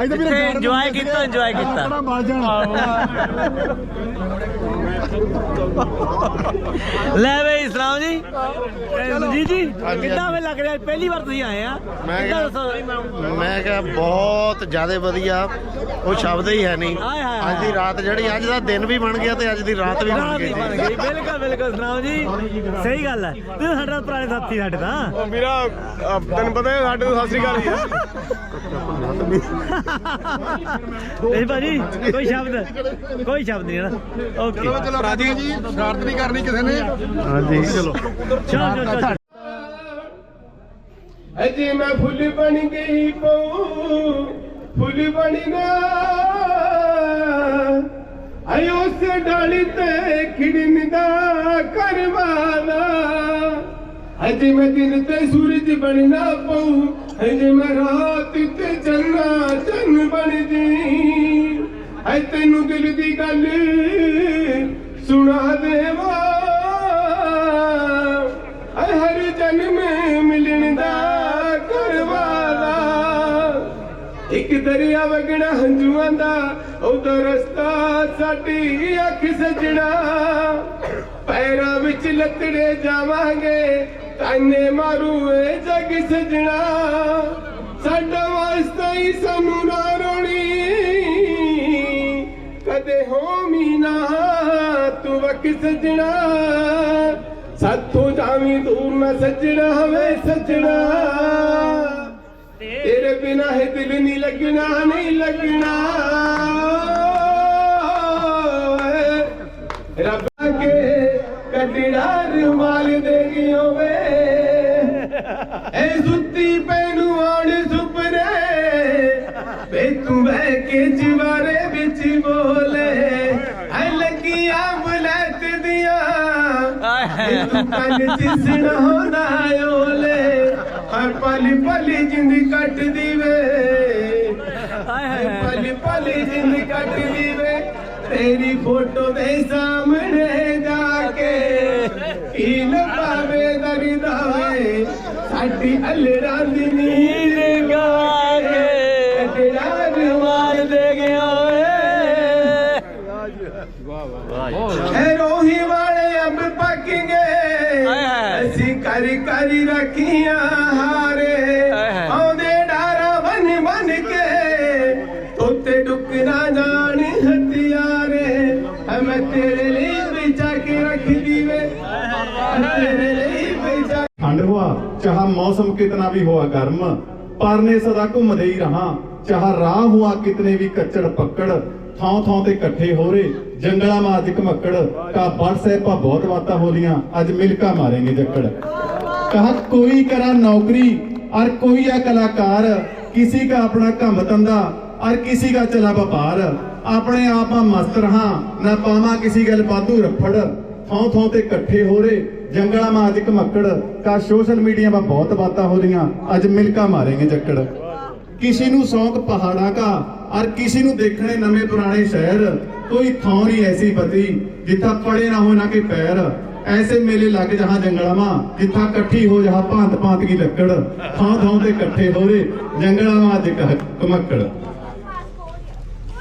ਜਿੱਥੇ ਇੰਜੋਏ ਕੀਤਾ ਇੰਜੋਏ ਕੀਤਾ। ਲੈ ਵੇ ਇਸਲਾਮ ਜੀ। ਜੀ ਜੀ ਕਿੱਦਾਂ ਵੇ ਲੱਗ ਰਿਹਾ? ਪਹਿਲੀ ਵਾਰ ਤੁਸੀਂ ਆਏ ਆ। ਮੈਂ ਕਿਹਾ- ਮੈਂ ਕਿਹਾ ਬਹੁਤ ਜ਼ਿਆਦਾ ਵਧੀਆ। ਉਹ ਸ਼ਬਦ ਹੀ ਹੈ ਨਹੀਂ। ਹਾਏ ਹਾਏ ਹਾਏ। ਅੱਜ ਦੀ ਰਾਤ ਜਿਹੜੀ ਅੱਜ ਦਾ ਦਿਨ ਵੀ ਬਣ ਗਿਆ ਤੇ ਅੱਜ ਦੀ ਰਾਤ ਵੀ ਬਣ ਗਈ ਬਿਲਕੁਲ ਬਿਲਕੁਲ ਸੁਣਾਓ ਜੀ। ਸਹੀ ਗੱਲ ਹੈ। ਤੁਸੀਂ ਸਾਡਾ ਪੁਰਾਣੇ ਸਾਥੀ ਸਾਡੇ ਤਾਂ। ਵੀਰਾ ਤੈਨੂੰ ਪਤਾ ਹੈ ਸਾਡੇ ਤੋਂ ਸਤਿ ਸ੍ਰੀ ਅਕਾਲ ਹੀ। ਨਹੀਂ ਭਾਜੀ ਕੋਈ ਸ਼ਬਦ ਕੋਈ ਸ਼ਬਦ ਨਹੀਂ ਹੈ ਨਾ। ਓਕੇ ਚਲੋ ਰਾਜੀ ਜੀ ਸ਼ਰਾਰਤ ਨਹੀਂ ਕਰਨੀ ਕਿਸੇ ਨੇ। ਹਾਂਜੀ। ਚਲੋ। ਚਲੋ ਚਲੋ ਚਲੋ। ਅਜੇ ਮੈਂ ਫੁੱਲ ਬਣ ਗਈ ਪਉ ਫੁੱਲ ਬਣ ਗਾ। ਆਇਓ ਸੇ ਡਾਲੀ ਤੇ ਖਿੜਨ ਦਾ ਕਰਵਾਲਾ ਅਜੇ ਮੈਂ ਦਿਨ ਤੇ ਸੂਰਜ ਬਣਨਾ ਪਉ ਅਜੇ ਮੈਂ ਰਾਤ ਤੇ ਚੰਨਾ ਚੰਨ ਬਣ ਜੀ ਐ ਤੈਨੂੰ ਦਿਲ ਦੀ ਗੱਲ ਸੁਣਾ ਦੇਵਾ। ਐ ਹਰ ਜਨਮ ਮਿਲਣ ਦਾ ਕਰਵਾਲਾ ਇੱਕ ਦਰਿਆ ਵਗਣਾ ਹੰਝੂਆਂ ਦਾ, ਉਹਦਾ ਰਸਤਾ ਸਾਡੀ ਅੱਖ ਸਜਣਾ। ਪੈਰਾਂ ਵਿੱਚ ਲੱਤੜੇ ਜਾਵਾਂਗੇ ਤਾਨੇ ਮਾਰੂ ਏ ਜਗ ਸਜਣਾ। ਸਾਡਾ ਵਾਸਤਾ ਹੀ ਸਾਨੂੰ ਨਾ ਰੋਣੀ। ਕਦੇ ਹੋਮੀ ਨਾ, ਤੂੰ ਵਕ ਸਜਣਾ। ਸਾਥੋਂ ਜਾਵੀਂ ਦੂਰ ਨਾ ਸਜਣਾ ਵੇ ਸਜਣਾ। ਤੇਰੇ ਬਿਨਾ ਹੈ ਦਿਲ ਨਹੀਂ ਲੱਗਣਾ ਨਹੀਂ ਲੱਗਣਾ। ਰੱਬ ਕੇ ਕੱਢਣਾ ਰੁਮਾਲ ਦੇ ਗਿਓ ਵੇ ਐ ਸੁੱਤੀ ਪੈਨੂੰ ਆਣ ਸੁਪਰੇ ਵੇ ਤੂੰ ਬਹਿ ਕੇ ਜਿਵਾਰੇ ਵਿੱਚ ਬੋਲੇ। ਐ ਲੱਗੀਆਂ ਬੁਲਤ ਦੀਆਂ ਆਏ। ਤੂੰ ਕੰਨ ਜਿਸਣਾ ਹੋਣਾ ਓਲੇ। ਹਰ ਪਲ ਪਲ ਜਿੰਦ ਕੱਟਦੀ ਵੇ ਹਾਏ ਹਾਏ ਹਾਏ। ਪਲ ਪਲ ਜਿੰਦ ਕੱਟਦੀ ਵੇ ਤੇਰੀ ਫੋਟੋ ਦੇ ਸਾਹਮਣੇ ਜਾ ਕੇ ਕੀ ਲਪਾਵੇ ਦਰਦਾ ਵੇ ਸਾਡੀ ਅਲੜਾਂ ਦੀ ਚਾਹ ਮੌਸਮ ਕਿਤਨਾ ਵੀ ਹੋਆ ਗਰਮ ਪਰਨੇ ਸਦਾ ਘੁੰਮਦੇ ਹੀ ਰਹਾ। ਚਾਹ ਰਾਹ ਹੁਆ ਕਿਤਨੇ ਵੀ ਕੱਚੜ ਪੱਕੜ, ਥਾਂ ਥਾਂ ਤੇ ਇਕੱਠੇ ਹੋ ਰਹੇ ਜੰਗਲਾਂ ਮਾਂ ਜਿਕ ਮੱਕੜ ਕਾ ਵਟਸਐਪਾ ਬਹੁਤ ਬਾਤਾਂ ਹੋਲੀਆਂ ਅੱਜ ਮਿਲਕਾ ਮਾਰेंगे ਜੱਕੜ। ਕਹਾ ਕੋਈ ਕਰਾ ਨੌਕਰੀ ਔਰ ਕੋਈ ਆ ਕਲਾਕਾਰ किसी का अपना कम धंधा और किसी का चला व्यापार अपने आप ਮਸਤ रहा ਨਾ पावा ਕਿਸੇ ਗੱਲ बाधू रफड़ थों थों ਤੇ ਇਕੱਠੇ ਹੋ ਰਹੇ ਜੰਗਲਾਂ ਮਾ ਅੱਜ ਘਮੱਕੜ ਕਾ ਸੋਸ਼ਲ ਮੀਡੀਆ ਮਾ ਬਹੁਤ ਬਾਤਾਂ ਹੋ ਰਹੀਆਂ। ਅੱਜ ਮਿਲਕਾ ਮਾरेंगे ਜੱਕੜ। ਕਿਸੇ ਨੂੰ ਸ਼ੌਕ ਪਹਾੜਾਂ ਦਾ ਔਰ ਕਿਸੇ ਨੂੰ ਦੇਖਣੇ ਨਵੇਂ ਪੁਰਾਣੇ ਸ਼ਹਿਰ। ਕੋਈ ਥਾਂ ਨਹੀਂ ਐਸੀ ਬਤੀ ਜਿੱਥਾ ਪੜੇ ਨਾ ਹੋ ਨਾ ਕੇ ਪੈਰ। ਐਸੇ ਮੇਲੇ ਲੱਗ ਜਹਾਂ ਜੰਗਲਾਂ ਮਾ ਜਿੱਥਾ ਇਕੱਠੀ ਹੋ ਜਹਾਂ ਭਾਂਤ ਭਾਂਤ ਕੀ ਲੱਕੜ। ਥਾਂ ਥਾਂ ਤੇ ਇਕੱਠੇ ਹੋ ਰੇ ਜੰਗਲਾਂ ਮਾ ਅੱਜ ਕਮੱਕੜ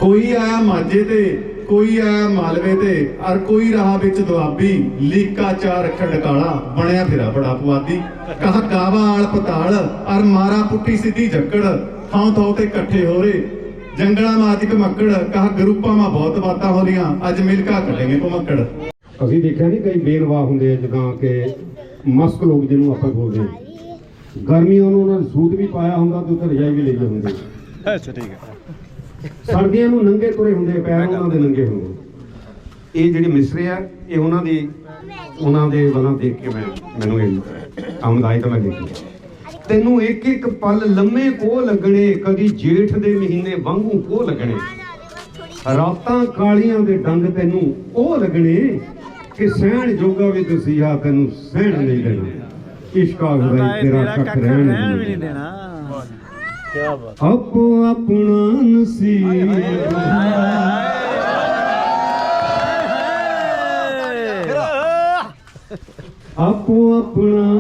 ਕੋਈ ਆਇਆ ਮਾਝੇ ਤੇ ਕੋਈ ਆਇਆ ਮਾਲਵੇ ਤੇ ਔਰ ਕੋਈ ਰਹਾ ਵਿੱਚ ਦੁਆਬੀ ਲੀਕਾ ਚਾਰ ਖੰਡਕਾਲਾ ਬਣਿਆ ਫਿਰਾ ਬੜਾ ਪੁਆਦੀ ਕਹ ਕਾਵਾ ਆਲ ਪਤਾਲ ਔਰ ਮਾਰਾ ਪੁੱਟੀ ਸਿੱਧੀ ਜੱਕੜ ਥਾਂ ਥਾਂ ਤੇ ਇਕੱਠੇ ਹੋ ਰੇ। ਜੰਗਲਾਂ ਮਾ ਅੱਜ ਘਮੱਕੜ ਕਹ ਗਰੁੱਪਾਂ ਮਾ ਬਹੁਤ ਬਾਤਾਂ ਹੋ ਰਹੀਆਂ ਅੱਜ ਮਿਲਕਾ ਕੱਢेंगे ਘਮੱਕੜ ਅਸੀਂ ਦੇਖਿਆ ਨਹੀਂ ਕਈ ਬੇਰਵਾਹ ਹੁੰਦੇ ਆ ਜਿੱਦਾਂ ਕਿ ਮਸਕ ਲੋਕ ਜਿਹਨੂੰ ਆਪਾਂ ਬੋਲਦੇ ਗਰਮੀਆਂ ਨੂੰ ਉਹਨਾਂ ਨੇ ਸੂਟ ਵੀ ਪਾਇਆ ਹੁੰਦਾ ਤੇ ਉੱਤੇ ਰਜਾਈ ਵੀ ਲਈ ਹੁੰਦੀ ਅੱਛਾ ਠੀਕ ਹੈ। ਸਰਦੀਆਂ ਨੂੰ ਨੰਗੇ ਤੁਰੇ ਹੁੰਦੇ ਪੈਰ ਉਹਨਾਂ ਦੇ ਨੰਗੇ ਹੁੰਦੇ ਇਹ ਜਿਹੜੇ ਮਿਸਰੇ ਆ ਇਹ ਉਹਨਾਂ ਦੀ ਉਹਨਾਂ ਦੇ ਵੱਲੋਂ ਦੇਖ ਕੇ ਮੈਂ ਮੈਨੂੰ ਇਹ ਆਮਦਾਈ ਤਾਂ ਮੈਂ ਦੇਖੀ ਤੈਨੂੰ ਇੱਕ ਇੱਕ ਪਲ ਲੰਮੇ ਕੋ ਲੱਗਣੇ ਕਦੀ ਜੇਠ ਦੇ ਮਹੀਨੇ ਵਾਂਗੂ ਕੋ ਲੱਗਣੇ। ਰਾਤਾਂ ਕਾਲੀਆਂ ਦੇ ਡੰਗ ਤੈਨੂੰ ਉਹ ਲੱਗਣੇ? ਕਿ ਸਹਿਣ ਜੋਗਾ ਵੀ ਤੁਸੀਂ ਆ ਤੈਨੂੰ ਸਹਿਣ ਨਹੀਂ ਦੇਣਾ। ਇਸ਼ਕ ਈ ਤੇਰਾ ਕੱਖ ਰਹਿਣ ਨਹੀਂ ਦੇਣਾ। ਆਪੋ ਆਪਣਾ ਨਸੀਬ। ਆਪੋ ਆਪਣਾ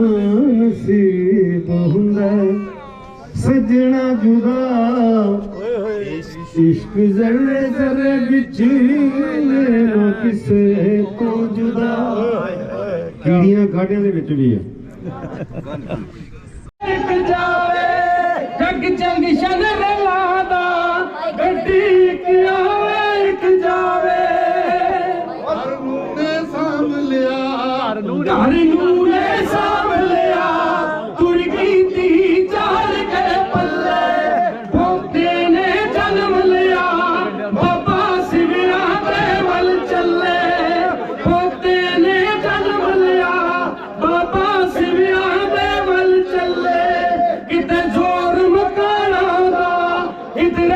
ਨਸੀਬ ਹੁੰਦਾ ਸਜਣਾ ਜੁਦਾ। ਇਸ਼ਕ ਜ਼ਰੇ ਜ਼ਰੇ ਵਿੱਚ ਨਾ ਕਿਸੇ ਤੋਂ ਜੁਦਾ। ਕੀੜੀਆਂ ਗਾੜਿਆਂ ਦੇ ਵਿੱਚ ਵੀ ਆ। ਇੱਕ ਜਾਵੇ ਜਗ ਜੰਗਸ਼ਨ ਰਲਾਦਾ ਗੱਡੀ ਇੱਕ ਆਵੇ ਇੱਕ ਜਾਵੇ। ਘਰ ਨੂੰ ਨੇ ਸਾਂਭ ਲਿਆ। ਘਰ ਨੂੰ